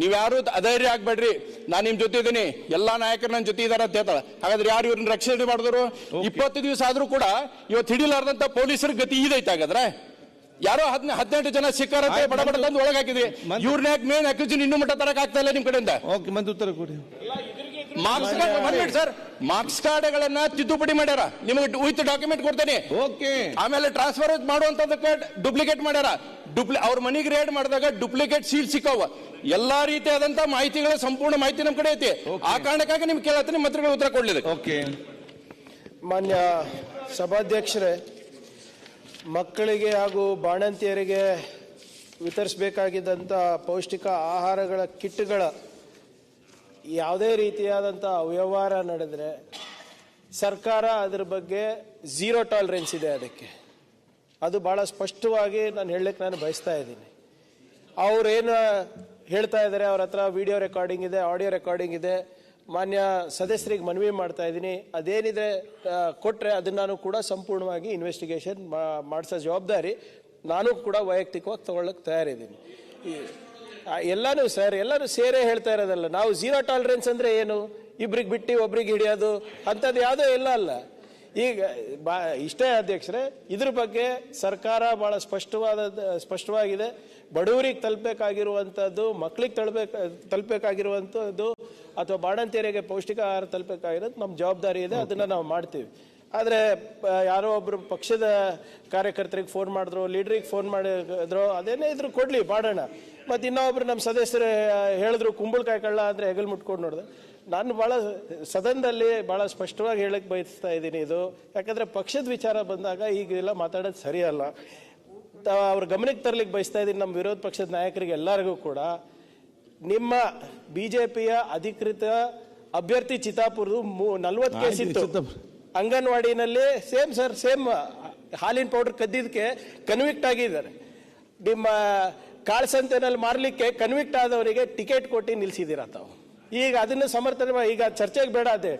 ನೀವ್ಯಾರು ಅಧೈರ್ಯ ಆಗ್ಬೇಡ್ರಿ. ನಾನು ನಿಮ್ ಜೊತೆ ಇದ್ದೀನಿ ಎಲ್ಲಾ ನಾಯಕರು ನನ್ನ ಜೊತೆ ಇದ್ದಾರೆ ಅಂತ ಹೇಳ್ತಾಳ. ಹಾಗಾದ್ರೆ ಯಾರು ಇವ್ರನ್ನ ರಕ್ಷಣೆ ಮಾಡಿದ್ರು? ಇಪ್ಪತ್ತು ದಿವಸ ಆದ್ರೂ ಕೂಡ ಇವತ್ತು ಹಿಡಿಲಾರ್ದಂತ ಪೊಲೀಸರ ಗತಿ ಇದೈತೆ ಹಾಗಾದ್ರೆ ಯಾರೋ ಹದಿನ ಹದಿನೆಂಟು ಜನ ಸಿಕ್ಕಾರ ಬಡ ಬಡ ತಂದು ಒಳಗೆ ಹಾಕಿದ್ವಿ ಇವ್ರನ್ನ ಯಾಕೆ ಮೇನ್ ಅಕ್ಯೂಜನ್ ಇನ್ನೂ ಮಟ್ಟ ತರಕ್ ಆಗ್ತಾ ಇಲ್ಲ ನಿಮ್ ಕಡೆಯಿಂದ? ಓಕೆ ಮತ್ತೆ ಉತ್ತರ ಕೊಡಿ. ಮಾರ್ಕ್ಸ್ ಕಾರ್ಡ್ ಸರ್ ಮಾರ್ಕ್ಸ್ ಕಾರ್ಡ್ಗಳನ್ನ ತಿದ್ದುಪಡಿ ಮಾಡ್ಯಾರ. ನಿಮಗೆ ವಿತ್ ಡಾಕ್ಯುಮೆಂಟ್ ಕೊಡ್ತೇನೆ. ಓಕೆ. ಆಮೇಲೆ ಟ್ರಾನ್ಸ್ಫರ್ ಮಾಡುವಂತದಕ್ಕೆ ಡೂಪ್ಲಿಕೇಟ್ ಮಾಡ್ಯಾರ. ಡುಪ್ಲಿ ಅವ್ರ ಮನಿಗೆ ರೇಡ್ ಮಾಡಿದಾಗ ಡೂಪ್ಲಿಕೇಟ್ ಸೀಲ್ ಸಿಕ್ಕಾವ. ಎಲ್ಲಾ ರೀತಿಯಾದಂತ ಮಾಹಿತಿಗಳ ಸಂಪೂರ್ಣ ಮಾಹಿತಿ ನಮ್ಮ ಕಡೆ ಐತಿ. ಆ ಕಾರಣಕ್ಕಾಗಿ ನಿಮ್ಗೆ ಕೇಳತ್ತೀನಿ ಮಂತ್ರಿಗಳು ಉತ್ತರ ಕೊಡ್ಲಿದೆ ಓಕೆ. ಮಾನ್ಯ ಸಭಾಧ್ಯಕ್ಷರೇ ಮಕ್ಕಳಿಗೆ ಹಾಗೂ ಬಾಣಂತಿಯರಿಗೆ ವಿತರಿಸಬೇಕಾಗಿದ್ದಂಥ ಪೌಷ್ಟಿಕ ಆಹಾರಗಳ ಕಿಟ್ಗಳ ಯಾವುದೇ ರೀತಿಯಾದಂಥ ಅವ್ಯವಹಾರ ನಡೆದರೆ ಸರ್ಕಾರ ಅದ್ರ ಬಗ್ಗೆ ಝೀರೋ ಟಾಲರೆನ್ಸ್ ಇದೆ ಅದಕ್ಕೆ. ಅದು ಭಾಳ ಸ್ಪಷ್ಟವಾಗಿ ನಾನು ಹೇಳಲಿಕ್ಕೆ ನಾನು ಬಯಸ್ತಾ ಇದ್ದೀನಿ. ಅವರೇನು ಹೇಳ್ತಾ ಇದ್ದಾರೆ ಅವ್ರ ಹತ್ರ ವಿಡಿಯೋ ರೆಕಾರ್ಡಿಂಗ್ ಇದೆ, ಆಡಿಯೋ ರೆಕಾರ್ಡಿಂಗ್ ಇದೆ, ಮಾನ್ಯ ಸದಸ್ಯರಿಗೆ ಮನವಿ ಮಾಡ್ತಾ ಇದ್ದೀನಿ. ಅದೇನಿದೆ ಕೊಟ್ಟರೆ ಅದನ್ನು ನಾನು ಕೂಡ ಸಂಪೂರ್ಣವಾಗಿ ಇನ್ವೆಸ್ಟಿಗೇಷನ್ ಮಾಡಿಸೋ ಜವಾಬ್ದಾರಿ ನಾನು ಕೂಡ ವೈಯಕ್ತಿಕವಾಗಿ ತಗೊಳ್ಳೋಕೆ ತಯಾರಿದ್ದೀನಿ. ಎಲ್ಲಾನು ಸರ್ ಎಲ್ಲರೂ ಸೇರೇ ಹೇಳ್ತಾ ಇರೋದಲ್ಲ. ನಾವು ಝೀರೋ ಟಾಲರೆನ್ಸ್ ಅಂದರೆ ಏನು? ಇಬ್ರಿಗೆ ಬಿಟ್ಟು ಒಬ್ರಿಗೆ ಹಿಡಿಯೋದು ಅಂಥದ್ದು ಯಾವುದೋ ಇಲ್ಲ ಅಲ್ಲ. ಈಗ, ಬಾ, ಇಷ್ಟೇ ಅಧ್ಯಕ್ಷರೇ, ಇದ್ರ ಬಗ್ಗೆ ಸರ್ಕಾರ ಭಾಳ ಸ್ಪಷ್ಟವಾದ, ಸ್ಪಷ್ಟವಾಗಿದೆ. ಬಡವರಿಗೆ ತಲುಪಬೇಕಾಗಿರುವಂಥದ್ದು ಮಕ್ಳಿಗೆ ತಲುಪಬೇಕು ತಲುಪಬೇಕಾಗಿರುವಂಥದ್ದು ಅಥವಾ ಬಾಣಂತಿಯರಿಗೆ ಪೌಷ್ಟಿಕ ಆಹಾರ ತಲುಪಬೇಕಾಗಿರೋದು ನಮ್ಮ ಜವಾಬ್ದಾರಿ ಇದೆ, ಅದನ್ನು ನಾವು ಮಾಡ್ತೀವಿ. ಆದರೆ ಯಾರೋ ಒಬ್ಬರು ಪಕ್ಷದ ಕಾರ್ಯಕರ್ತರಿಗೆ ಫೋನ್ ಮಾಡಿದ್ರು ಲೀಡ್ರಿಗೆ ಫೋನ್ ಮಾಡಿದ್ರು ಅದೇನೇ ಇದ್ರು ಕೊಡಲಿ ಮಾಡೋಣ. ಮತ್ತು ಇನ್ನೊಬ್ರು ನಮ್ಮ ಸದಸ್ಯರು ಹೇಳಿದ್ರು ಕುಂಬಳಕಾಯಿ ಕಳ್ಳ ಅಂದರೆ ಹೆಗಲ್ ಮುಟ್ಕೊಂಡು ನೋಡಿದೆ. ನಾನು ಭಾಳ ಸದನದಲ್ಲಿ ಭಾಳ ಸ್ಪಷ್ಟವಾಗಿ ಹೇಳಕ್ಕೆ ಬಯಸ್ತಾ ಇದ್ದೀನಿ ಇದು. ಯಾಕಂದರೆ ಪಕ್ಷದ ವಿಚಾರ ಬಂದಾಗ ಈಗೆಲ್ಲ ಮಾತಾಡೋದು ಸರಿಯಲ್ಲ. ಅವ್ರ ಗಮನಕ್ಕೆ ತರಲಿಕ್ಕೆ ಬಯಸ್ತಾ ಇದ್ದೀನಿ ನಮ್ಮ ವಿರೋಧ ಪಕ್ಷದ ನಾಯಕರಿಗೆ ಎಲ್ಲರಿಗೂ ಕೂಡ. ನಿಮ್ಮ ಬಿ ಜೆ ಪಿಯ ಅಧಿಕೃತ ಅಭ್ಯರ್ಥಿ ಚಿತ್ತಾಪುರದು ನಲ್ವತ್ತು ಕೇಸ್ ಇತ್ತು. ಅಂಗನವಾಡಿನಲ್ಲಿ ಸೇಮ್ ಸರ್ ಸೇಮ್ ಹಾಲಿನ ಪೌಡರ್ ಕದ್ದಿದ್ದಕ್ಕೆ ಕನ್ವಿಕ್ಟ್ ಆಗಿದ್ದಾರೆ. ನಿಮ್ಮ ಕಾಳಸಂತೆನಲ್ಲಿ ಮಾರಲಿಕ್ಕೆ ಕನ್ವಿಕ್ಟ್ ಆದವರಿಗೆ ಟಿಕೆಟ್ ಕೊಟ್ಟು ನಿಲ್ಲಿಸಿದ್ದೀರಾ ತಾವು? ಈಗ ಅದನ್ನು ಸಮರ್ಥನೆ ಈಗ ಚರ್ಚೆಗೆ ಬೇಡ ಅದೇ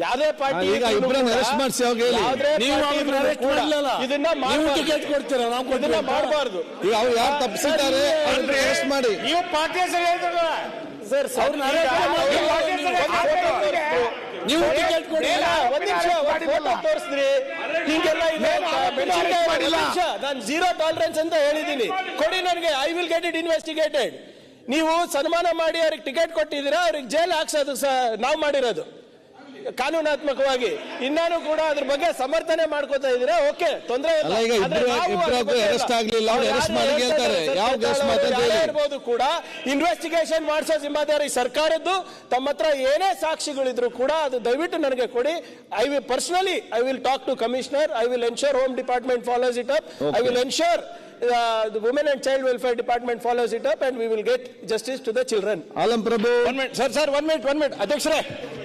ಯಾವುದೇ ಪಾರ್ಟಿ ಇದನ್ನ ಮಾಡಬಾರ್ದು. ಇದನ್ನ ಮಾಡಿ. ನೀವು ಪಾರ್ಟಿ ಸರ್ ನೀವು ಟಿಕೆಟ್ ಕೊಡಿ ಒಂದ್ ನಿಮಿಷ ಫೋಟೋ ತೋರಿಸಿದ್ರಿ ಹಿಂಗೆಲ್ಲ ಇದೆ ನಾನು ಜೀರೋ ಟಾಲರೆನ್ಸ್ ಅಂತ ಹೇಳಿದ್ದೀನಿ. ಕೊಡಿ ನನಗೆ I will get it investigated ನೀವು ಸನ್ಮಾನ ಮಾಡಿ ಅವ್ರಿಗೆ ಟಿಕೆಟ್ ಕೊಟ್ಟಿದ್ದೀರಾ ಅವ್ರಿಗೆ ಜೈಲ್ ಹಾಕ್ಸೋದು ಸರ್ ನಾವು ಮಾಡಿರೋದು. ಕಾನೂನಾತ್ಮಕವಾಗಿ. ಇನ್ನಾನು ಕೂಡ ಅದ್ರ ಬಗ್ಗೆ ಸಮರ್ಥನೆ ಮಾಡ್ಕೋತಾ ಇದ್ರೆ ಓಕೆ ತೊಂದರೆ ಇರ್ಬೋದು ಕೂಡ ಇನ್ವೆಸ್ಟಿಗೇಷನ್ ಮಾಡಿಸೋ ಜಿಮ್ಮೆದಾರಿ ಸರ್ಕಾರದ್ದು ತಮ್ಮ ಹತ್ರ ಏನೇ ಸಾಕ್ಷಿಗಳಿದ್ರು ಕೂಡ ಅದು ದಯವಿಟ್ಟು ನನಗೆ ಕೊಡಿ. I will personally I will talk to commissioner I will ensure home department follows it up I will ensure the women Women child welfare department follows it it up we will will get to the children Allama Prabhu one One sir sir, one minute one one ಅಧ್ಯಕ್ಷರೇ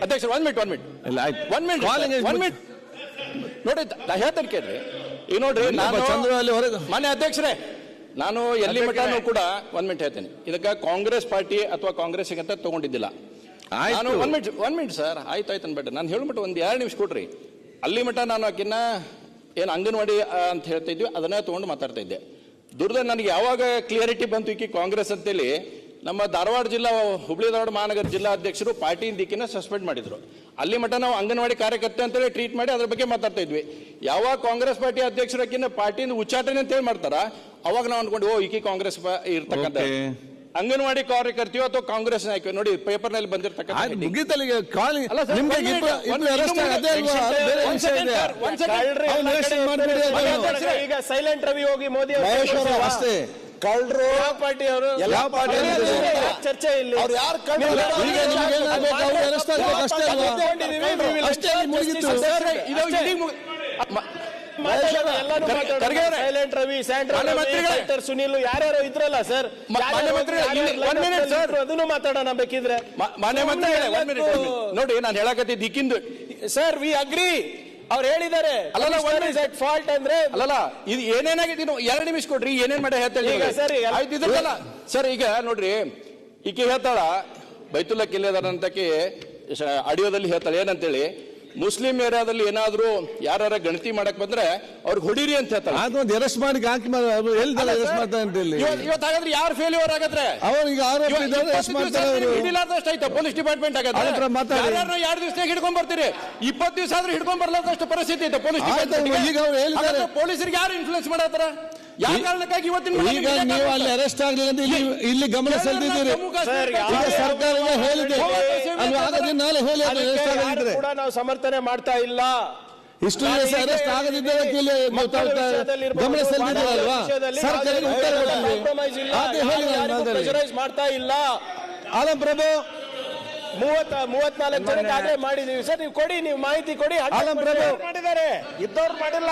ಅಧ್ಯಕ್ಷರು one minute one one ಇಲ್ಲ ಆಯ್ತು one minute, Calling is one minute. ನೋಡಿ ನಾ ಹೇಳ್ತೇನೆ ಕೇಳ್ರಿ ಈಗ ನೋಡ್ರಿ ನಾನು ಮಾನ್ಯ ಅಧ್ಯಕ್ಷರೇ ನಾನು ಎಲ್ಲಿ ಮಟ್ಟನೂ ಕೂಡ ಒಂದ್ ಮಿನಿಟ್ ಹೇಳ್ತೇನೆ ಇದಕ್ಕೆ ಕಾಂಗ್ರೆಸ್ ಪಾರ್ಟಿ ಅಥವಾ ಕಾಂಗ್ರೆಸ್ ಅಂತ ತಗೊಂಡಿದ್ದಿಲ್ಲ. ನಾನು ಒಂದ್ ಮಿನಿಟ್ ಒಂದ್ ಮಿನಿಟ್ ಸರ್ ಆಯ್ತು ಆಯ್ತು ಅನ್ಬೇಡ್ರಿ. ನಾನು ಹೇಳ್ಬಿಟ್ಟು ಒಂದ್ ಎರಡು ನಿಮಿಷ ಕೊಡ್ರಿ. ಅಲ್ಲಿ ಮಟ್ಟ ನಾನು ಆಕಿನ್ನ ಏನ್ ಅಂಗನವಾಡಿ ಅಂತ ಹೇಳ್ತಾ ಇದ್ವಿ ಅದನ್ನ ತಗೊಂಡು ಮಾತಾಡ್ತಾ ಇದ್ದೆ. ದುರ್ದ ನನಗೆ ಯಾವಾಗ ಕ್ಲಿಯರಿಟಿ ಬಂತು ಈಕಿ ಕಾಂಗ್ರೆಸ್ ಅಂತೇಳಿ, ನಮ್ಮ ಧಾರವಾಡ ಜಿಲ್ಲಾ, ಹುಬ್ಳಿ ಧಾರವಾಡ ಮಹಾನಗರ ಜಿಲ್ಲಾ ಅಧ್ಯಕ್ಷರು ಪಾರ್ಟಿ ದಿಕ್ಕಿನ ಸಸ್ಪೆಂಡ್ ಮಾಡಿದ್ರು. ಅಲ್ಲಿ ಮಟ್ಟ ನಾವು ಅಂಗನವಾಡಿ ಕಾರ್ಯಕರ್ತೆ ಅಂತೇಳಿ ಟ್ರೀಟ್ ಮಾಡಿ ಅದ್ರ ಬಗ್ಗೆ ಮಾತಾಡ್ತಾ ಇದ್ವಿ. ಯಾವಾಗ ಕಾಂಗ್ರೆಸ್ ಪಾರ್ಟಿ ಅಧ್ಯಕ್ಷರಕ್ಕಿಂತ ಪಾರ್ಟಿಯಿಂದ ಉಚ್ಚಾಟನೆ ಅಂತ ಹೇಳಿ ಮಾಡ್ತಾರ? ಅವಾಗ ನಾವು ಅನ್ಕೊಂಡು ಓ, ಈಕಿ ಕಾಂಗ್ರೆಸ್ ಇರ್ತಕ್ಕಂಥ. ಅಂಗನವಾಡಿ ಕಾರ್ಯಕರ್ತೆಯೋ ಅಥವಾ ಕಾಂಗ್ರೆಸ್ ನಾಯಕ ನೋಡಿ ಪೇಪರ್ನಲ್ಲಿ ಬಂದಿರತಕ್ಕಂಥ ಈಗ ಸೈಲೆಂಟ್ ರವಿ ಹೋಗಿ ಮೋದಿ? ಅಷ್ಟೇ. ಕಳ್ರು ಯಾವ ಪಾರ್ಟಿ ಅವರು? ಯಾವ ಪಾರ್ಟಿ ಚರ್ಚೆ ಇಲ್ಲ? ಅವ್ರು ಯಾರು ಕಳ್ಳರು? ಅಷ್ಟೇ ಮುಗೀತು. ಸೈಲೆಂಟ್ ರವಿ. ಡಾಕ್ಟರ್ ಸುನಿಲ್ ಯಾರ್ಯಾರು ಇದ್ರಲ್ಲ ಸರ್ ಅದನ್ನು ಮಾತಾಡೋಣ ಬೇಕಿದ್ರೆ. ಮಾನ್ಯ minute. ನೋಡಿ ನಾನು ಹೇಳಕತ್ತಿದ್ದು ಈಕಿಂದು ಸರ್ ವಿ ಅಗ್ರಿ ಅವ್ರು ಹೇಳಿದ್ದಾರೆ. ಅಲ್ಲಲ್ಲ, ಇಸ್ ಅಟ್ ಫಾಲ್ಟ್ ಅಂದ್ರೆ ಅಲ್ಲಲ್ಲ ಇದು ಏನೇನಾಗಿದೆ ಇನ್ನು ಎರಡು ನಿಮಿಷ ಕೊಡ್ರಿ ಏನೇನ್ ಮಾಡಿ ಹೇಳ್ತಾ ಈಗ ಸರಿ, ಆಯ್ತು ಇದಕ್ಕಲ್ಲ ಸರ್ ಈಗ ನೋಡ್ರಿ ಈಕೆ ಹೇಳ್ತಾಳ ಬೈತುಲ್ಲ ಕಿಲ್ಲೆದಾರಂತಕ್ಕೆ ಆಡಿಯೋದಲ್ಲಿ ಹೇಳ್ತಾಳೆ ಏನಂತೇಳಿ? ಮುಸ್ಲಿಂ ಏರಿಯಾದಲ್ಲಿ ಏನಾದ್ರು ಯಾರ ಗಣತಿ ಮಾಡಕ್ ಬಂದ್ರೆ ಅವ್ರಿಗೆ ಹೊಡೀರಿ ಅಂತ ಹೇಳ್ತಾರೆ. ಅರೆಸ್ಟ್ ಮಾಡಿ. ಹಾಕಿ ಹೇಳ್ತಾರೆ ಅರೆಸ್ಟ್ ಮಾಡ್ತಾರೆ ಅಂತ ಇಲ್ಲಿ ಇವತ್ತು ಹಾಗಾದ್ರೆ ಯಾರು ಫೇಲ್ಯೂರ್ ಆಗತ್ತೆ? ಅವ್ರಿಗೆ ಆರೋಪ ಇದ್ದಾರೆ ಅರೆಸ್ಟ್ ಮಾಡ್ತಾರೆ ಹಿಡಿಲಾರ್ದಷ್ಟು ಆಯ್ತಾ. ಪೊಲೀಸ್ ಡಿಪಾರ್ಟ್ಮೆಂಟ್ ಆಗತ್ತೆ. ಮಾತಾಡಿ. ಎರಡು ದಿವಸ ಹಿಡ್ಕೊಂಡ್ ಬರ್ತೀರಿ. ಇಪ್ಪತ್ತು ದಿವಸ ಆದ್ರೂ ಹಿಡ್ಕೊಂಡ್ ಬರ್ಲಾರ್ದಷ್ಟು ಪರಿಸ್ಥಿತಿ ಐತೆ ಪೊಲೀಸ್ ಡಿಪಾರ್ಟ್ಮೆಂಟ್ ಈಗ ಅವ್ರು ಹೇಳಿದ್ದಾರೆ. ಪೊಲೀಸರಿಗೆ ಯಾರು ಇನ್ಫ್ಲೂಯೆನ್ಸ್ ಮಾಡತ್ತಾರ? ಯಾವ ಕಾರಣಕ್ಕಾಗಿ ಇವತ್ತಿನ ಈಗ ನೀವು ಅಲ್ಲಿ ಅರೆಸ್ಟ್ ಆಗಲಿಲ್ಲ ಅಂತ ಇಲ್ಲಿ ಇಲ್ಲಿ ಗಮನ ಸೆಳೆದಿದ್ದೀರಿ. ಈಗ ಸರ್ಕಾರ ಹೇಳಿದೆ. ಅಲ್ವಾ? ಆಗದೆ ನಾಳೆ ಹೇಳಿ ಅರೆಸ್ಟ್ ಕೂಡ ನಾವು ಸಮರ್ಥನೆ ಮಾಡ್ತಾ ಇಲ್ಲ. ಇಷ್ಟು ದಿವಸ ಅರೆಸ್ಟ್ ಆಗದಿದ್ದಕ್ಕೆ ಇಲ್ಲಿ ಗಮನ ಸೆಳೆದಿದ್ದೀರಲ್ವಾ? ಸರ್ಕಾರಕ್ಕೆ ಉತ್ತರ ಕೊಟ್ಟಿದ್ದೀರಿ. ಅದೇ ಹೇಳಿ ಮಾಡ್ತಾ ಇಲ್ಲ. ಆಲಂ ಪ್ರಭು. ಮೂವತ್ತ ಮೂವತ್ನಾಲ್ಕು ಜನಕ್ಕೆ ಆಗ್ಲೇ ಮಾಡಿದೀವಿ. ಸರ್ ನೀವು ಕೊಡಿ ನೀವು ಮಾಹಿತಿ ಕೊಡಿ. ಆಲಂ ಪ್ರಭು. ಮಾಡಿದ್ದಾರೆ. ಇದ್ದವ್ರು ಮಾಡಿಲ್ಲ.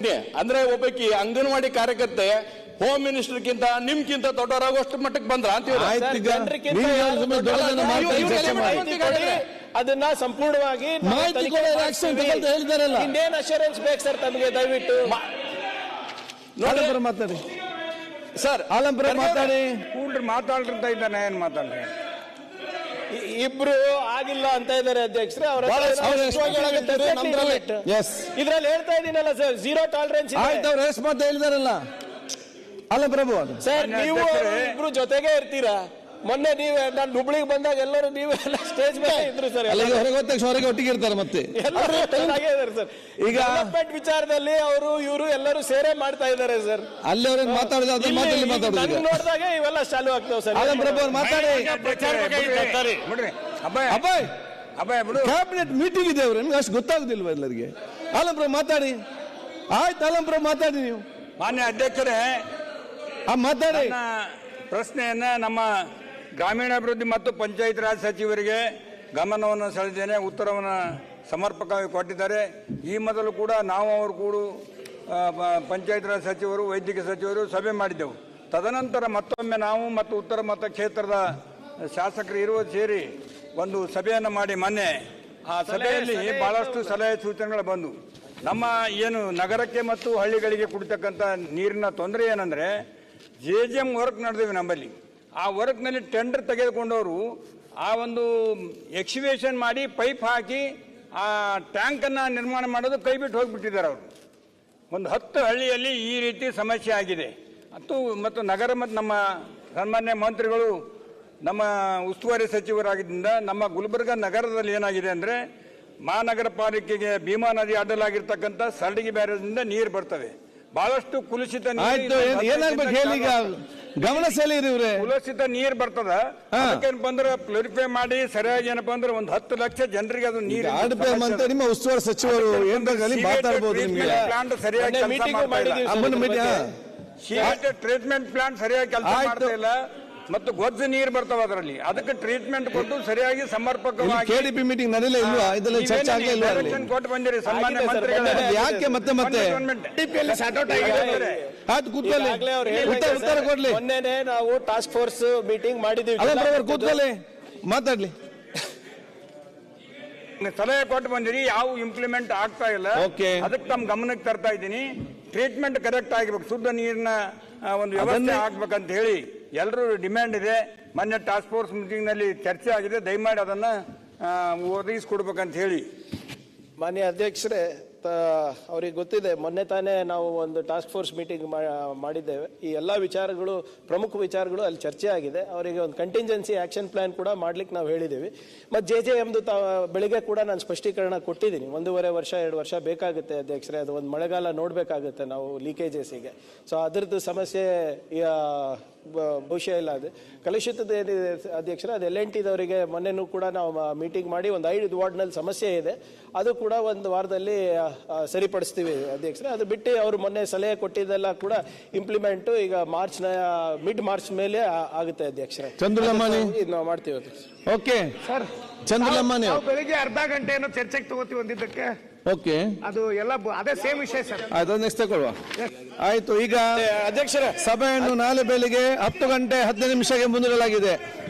ಇದೆ. ಅಂದ್ರೆ ಒಬ್ಬಕಿ ಅಂಗನವಾಡಿ ಕಾರ್ಯಕರ್ತೆ ಹೋಮ್ ಮಿನಿಸ್ಟರ್ಗಿಂತ ನಿಮ್ಗಿಂತ ದೊಡ್ಡವರಾಗುವಷ್ಟು ಮಟ್ಟಕ್ಕೆ ಬಂದ್ರ ಅಂತ ಅದನ್ನ ಸಂಪೂರ್ಣವಾಗಿ. ಇನ್ನೇನ್ ಅಶ್ಯೂರೆನ್ಸ್ ಬೇಕು ಸರ್ ತಮಗೆ ದಯವಿಟ್ಟು? ಮಾತಾಡಿ. ಸರ್ ಆಲಂ ಪ್ರಭು ಮಾತಾಡಿ. ಕೂಡ್ರಿ ಮಾತಾಡ್ರಂತ ಇದ್ದಾನೆ ಏನ್ ಮಾತಾಡ್ರಿ? ಇಬ್ರು ಆಗಿಲ್ಲ ಅಂತ ಇದ್ದಾರೆ ಅಧ್ಯಕ್ಷರೇ. ಅವರ ಇದ್ರಲ್ಲಿ ಹೇಳ್ತಾ ಇದೀನಲ್ಲ ಸರ್ ಜೀರೋ ಟಾಲರೆನ್ಸ್ ರೇಸ್ ಮಾಡ್ತಾ ಹೇಳಿದಾರಲ್ಲ ಅಲ್ಲ ಪ್ರಭು ಸರ್ ನೀವು ಇಬ್ರು ಜೊತೆಗೆ ಇರ್ತೀರಾ? ಮೊನ್ನೆ ನೀವೇ ನಾನು ಹುಬ್ಳಿಗೆ ಬಂದಾಗ ಎಲ್ಲರೂ ನೀವೆಲ್ಲ ಸ್ಟೇಜ್ ಮೇಲೆ ಇದ್ರು ಸರ್ ಅಲ್ಲ ಹೊರಗೆ ಹೋದ ತಕ್ಷಣ ಹೊರಗೆ ಒಟ್ಟಿಗೆ ಇರ್ತಾರೆ ಮತ್ತೆ. ಎಲ್ಲರೂ ಆಗೇ ಇದ್ದಾರೆ ಸರ್. ಈಗ ಡೆವಲಪ್ಮೆಂಟ್ ವಿಚಾರದಲ್ಲಿ ಅವರು ಇವರು ಎಲ್ಲರೂ ಸೇರೆ ಮಾಡ್ತಾ ಇದ್ದಾರೆ ಸರ್. ಅಲ್ಲಿ ಅವ್ರಿಗೆ ಮಾತಾಡಿದ? ಅದ್ರ ಮಾತಲ್ಲಿ ಮಾತಾಡುದು ಈಗ. ನೋಡಿದಾಗ ಇವೆಲ್ಲ ಚಾಲು ಆಗ್ತಾವೆ ಸರ್. ಆಲಂ ಪ್ರಭು ಅವ್ರು ಮಾತಾಡಿ. ಬಿಡ್ರಿ. ಅಬ್ಬಾಯ್ ಅಬ್ಬಾಯ್ ಅಬ್ಬಾಯ್ ಬಿಡು. ಕ್ಯಾಬಿನೆಟ್ ಮೀಟಿಂಗ್ ಇದೆ ಅವ್ರು. ನಿಮ್ಗೆ ಅಷ್ಟು ಗೊತ್ತಾಗುದಿಲ್ವ ಎಲ್ಲರಿಗೆ? ಆಲಂ ಪ್ರಭು ಮಾತಾಡಿ. ಆಯ್ತು ಆಲಂ ಪ್ರಭು ಮಾತಾಡಿ ನೀವು. ಮಾನ್ಯ ಅಧ್ಯಕ್ಷರೇ ಆ ಮಾತಾಡಿ. ಪ್ರಶ್ನೆಯನ್ನ ನಮ್ಮ ಗ್ರಾಮೀಣಾಭಿವೃದ್ಧಿ ಮತ್ತು ಪಂಚಾಯತ್ ರಾಜ್ ಸಚಿವರಿಗೆ ಗಮನವನ್ನು ಸೆಳೆದೇನೆ ಉತ್ತರವನ್ನು ಸಮರ್ಪಕವಾಗಿ ಕೊಟ್ಟಿದ್ದಾರೆ. ಈ ಮೊದಲು ಕೂಡ ನಾವು ಅವರು ಕೂಡ ಪಂಚಾಯತ್ ರಾಜ್ ಸಚಿವರು ವೈದ್ಯಕೀಯ ಸಚಿವರು ಸಭೆ ಮಾಡಿದ್ದೆವು. ತದನಂತರ ಮತ್ತೊಮ್ಮೆ ನಾವು ಮತ್ತು ಉತ್ತರ ಮತ ಕ್ಷೇತ್ರದ ಶಾಸಕರು ಇರುವ ಸೇರಿ ಒಂದು ಸಭೆಯನ್ನು ಮಾಡಿ ಮೊನ್ನೆ ಆ ಸಭೆಯಲ್ಲಿ ಬಹಳಷ್ಟು ಸಲಹೆ ಸೂಚನೆಗಳು ಬಂದು. ನಮ್ಮ ಏನು ನಗರಕ್ಕೆ ಮತ್ತು ಹಳ್ಳಿಗಳಿಗೆ ಕುಡಿತಕ್ಕಂಥ ನೀರಿನ ತೊಂದರೆ ಏನಂದರೆ ಜೆ ಜಿ ಎಂ ವರ್ಕ್ ನಡೆದಿವೆ ನಮ್ಮಲ್ಲಿ. ಆ ವರ್ಕ್ನಲ್ಲಿ ಟೆಂಡರ್ ತೆಗೆದುಕೊಂಡವರು ಆ ಒಂದು ಎಕ್ಸಿವೇಷನ್ ಮಾಡಿ ಪೈಪ್ ಹಾಕಿ ಆ ಟ್ಯಾಂಕನ್ನು ನಿರ್ಮಾಣ ಮಾಡೋದು ಕೈ ಬಿಟ್ಟು ಹೋಗಿಬಿಟ್ಟಿದ್ದಾರೆ ಅವರು. ಒಂದು ಹತ್ತು ಹಳ್ಳಿಯಲ್ಲಿ ಈ ರೀತಿ ಸಮಸ್ಯೆ ಆಗಿದೆ. ಮತ್ತು ಮತ್ತು ನಗರ ಮತ್ತು ನಮ್ಮ ಸನ್ಮಾನ್ಯ ಮಂತ್ರಿಗಳು, ನಮ್ಮ ಉಸ್ತುವಾರಿ ಸಚಿವರಾಗಿದ್ದರಿಂದ ನಮ್ಮ ಗುಲ್ಬರ್ಗ ನಗರದಲ್ಲಿ ಏನಾಗಿದೆ ಅಂದರೆ ಮಹಾನಗರ ಪಾಲಿಕೆಗೆ ಭೀಮಾ ನದಿ ಅಡ್ಡಲಾಗಿರ್ತಕ್ಕಂಥ ಸರಡಿಗೆ ಬ್ಯಾರೇಜ್ನಿಂದ ನೀರು ಬರ್ತವೆ. ಬಹಳಷ್ಟು ಕುಲುಷಿತ ನೀರು ಆಯ್ತು ಏನಾಗ್ಬೇಕು ಹೇಳಿ ಈಗ? ಗಮನ ಸೆಳೆಯಿರಿ ಕುಲುಷಿತ ಕುಲಸಿತ ನೀರ್ ಬರ್ತದ ಅದಕ್ಕೇನಪ್ಪ ಅಂದ್ರೆ ಪ್ಯೂರಿಫೈ ಮಾಡಿ ಸರಿಯಾಗಿ ಏನಪ್ಪ ಅಂದ್ರೆ ಒಂದ್ ಹತ್ತು ಲಕ್ಷ ಜನರಿಗೆ ಅದು ನೀರು ಅಂತ ನಿಮ್ಮ ಉಸ್ತುವಾರಿ ಸಚಿವರು ಏನ್ ಬೇಕಾಗಲಿ ಮಾತಾಡ್ಬೋದು ಪ್ಲಾಂಟ್ ಸರಿಯಾಗಿ. ಟ್ರೀಟ್ಮೆಂಟ್ ಪ್ಲಾಂಟ್ ಸರಿಯಾಗಿ ಕೆಲಸ ಆಯ್ತು. ಮಾಡ್ತಾ ಇಲ್ಲ. ಮತ್ತು ಗೊಜ್ಜು ನೀರು ಬರ್ತಾವ ಅದರಲ್ಲಿ. ಅದಕ್ಕೆ ಟ್ರೀಟ್ಮೆಂಟ್ ಕೊಟ್ಟು ಸರಿಯಾಗಿ ಸಮರ್ಪಕವಾಗಿ ಕೆಡಿಪಿ ಮೀಟಿಂಗ್ ನಡೀಲ ಇಲ್ವಾ? ಇದೆಲ್ಲ ಚರ್ಚೆ ಆಗಲೇ ಇಲ್ವಾ ಅಲ್ಲಿ? direction ಕೊಟ್ಟು ಬಂದಿರಿ ಸನ್ಮಾನ್ಯ ಆಗಿದೆ ಸರ್, ಮಂತ್ರಿಗಳೇ. ಮೊನ್ನೆ ಯಾಕೆ ಮತ್ತೆ ಮತ್ತೆ? ಆಯ್ತು ಕೂತ್ಕೊಳ್ಳಿ. ಈಗಾಗ್ಲೇ ಅವ್ರು ಉತ್ತರ ಹೇಳಿದ್ದಾರೆ ಉತ್ತರ ಸರ್. ಕೊಡ್ಲಿ. ಮೊನ್ನೆನೆ ನಾವು ಟಾಸ್ಕ್ ಫೋರ್ಸ್ ಮೀಟಿಂಗ್ ಮಾಡಿದೀವಿ. ಅಲ್ಲ ಪ್ರಭು ಕೂತ್ಕೊಳ್ಳಿ. ಮಾತಾಡ್ಲಿ. ಸಲಹೆ ಕೊಟ್ಟು ಬಂದಿರಿ ಯಾವ ಇಂಪ್ಲಿಮೆಂಟ್ ಆಗ್ತಾ ಇಲ್ಲ. Okay. ಅದಕ್ಕೆ ತಮ್ಮ ಗಮನಕ್ಕೆ ತರ್ತಾ ಇದ್ದೀನಿ. ಟ್ರೀಟ್ಮೆಂಟ್ ಕರೆಕ್ಟ್ ಆಗಿರ್ಬೇಕು. ಶುದ್ಧ ನೀರಿನ ಆ, ಒಂದು ವ್ಯವಸ್ಥೆ ಅದನ್ನೇ- ಆಗ್ಬೇಕಂತ ಹೇಳಿ. ಎಲ್ಲರೂ ಡಿಮ್ಯಾಂಡ್ ಇದೆ. ಮೊನ್ನೆ ಟಾಸ್ಕ್ ಫೋರ್ಸ್ ಮೀಟಿಂಗ್ನಲ್ಲಿ ಚರ್ಚೆ ಆಗಿದೆ. ದಯಮಾಡಿ ಅದನ್ನ ಒದಗಿಸ್ಕೊಡ್ಬೇಕಂತ ಹೇಳಿ. ಮಾನ್ಯ ಅಧ್ಯಕ್ಷರೇ ಅವ್ರಿಗೆ ಗೊತ್ತಿದೆ, ಮೊನ್ನೆ ತಾನೇ ನಾವು ಒಂದು ಟಾಸ್ಕ್ ಫೋರ್ಸ್ ಮೀಟಿಂಗ್ ಮಾಡಿದ್ದೇವೆ. ಈ ಎಲ್ಲ ವಿಚಾರಗಳು, ಪ್ರಮುಖ ವಿಚಾರಗಳು ಅಲ್ಲಿ ಚರ್ಚೆ ಆಗಿದೆ. ಅವರಿಗೆ ಒಂದು ಕಂಟಿಂಜೆನ್ಸಿ ಆಕ್ಷನ್ ಪ್ಲ್ಯಾನ್ ಕೂಡ ಮಾಡ್ಲಿಕ್ಕೆ ನಾವು ಹೇಳಿದ್ದೀವಿ. ಮತ್ತು ಜೆ ಜೆ ಎಮ್ದು ತಾ, ಬೆಳಿಗ್ಗೆ ಕೂಡ ನಾನು ಸ್ಪಷ್ಟೀಕರಣ ಕೊಟ್ಟಿದ್ದೀನಿ. ಒಂದೂವರೆ ವರ್ಷ, ಎರಡು ವರ್ಷ ಬೇಕಾಗುತ್ತೆ ಅಧ್ಯಕ್ಷರೇ. ಅದು ಒಂದು ಮಳೆಗಾಲ ನೋಡಬೇಕಾಗುತ್ತೆ ನಾವು ಲೀಕೇಜಸ್ಸಿಗೆ ಸೊ ಅದರದ್ದು ಸಮಸ್ಯೆ ಬಹುಶಃ ಇಲ್ಲ ಅದು. ಕಲುಷಿತದ ಏನಿದೆ ಅಧ್ಯಕ್ಷರ ಅದು ಎಲ್ ಎನ್ ಟಿದವರಿಗೆ ಮೊನ್ನೆನೂ ಕೂಡ ನಾವು ಮೀಟಿಂಗ್ ಮಾಡಿ ಒಂದು ಐದು ವಾರ್ಡ್ನಲ್ಲಿ ಸಮಸ್ಯೆ ಇದೆ. ಅದು ಕೂಡ ಒಂದು ವಾರದಲ್ಲಿ ಸರಿಪಡಿಸ್ತೀವಿ ಅಧ್ಯಕ್ಷರೇ. ಅದು ಬಿಟ್ಟು ಅವರು ಮೊನ್ನೆ ಸಲಹೆ ಕೊಟ್ಟಿದ್ದೆಲ್ಲ ಕೂಡ ಇಂಪ್ಲಿಮೆಂಟು ಈಗ ಮಾರ್ಚ್ನ ಮಿಡ್ ಮಾರ್ಚ್ ಮೇಲೆ ಆಗುತ್ತೆ ಅಧ್ಯಕ್ಷರೇ. ಚಂದ್ರಮಾನಿ ಇದು ನಾವು? ಮಾಡ್ತೀವಿ ಅಧ್ಯಕ್ಷ ಓಕೆ. ಚಂದ್ರಮಾನಿ ಬೆಳಿಗ್ಗೆ ಅರ್ಧ ಗಂಟೆ ಏನೋ ಚರ್ಚೆಗೆ ತಗೋತೀವಿ ಒಂದಿದ್ದಕ್ಕೆ ಓಕೆ. ಅದು ಎಲ್ಲ ಬ- ಅದೇ ಸೇಮ್ ವಿಷಯ ಸರ್ ಆಯ್ತು ನೆಕ್ಸ್ಟ್ ತಗೊಳ್ಳುವ. ಆಯ್ತು ಈಗ ಅಧ್ಯಕ್ಷರ. ಸಭೆಯನ್ನು ನಾಳೆ ಬೆಳಿಗ್ಗೆ ಹತ್ತು ಗಂಟೆ ಹದಿನೈದು ನಿಮಿಷಕ್ಕೆ ಮುಂದೂಡಲಾಗಿದೆ.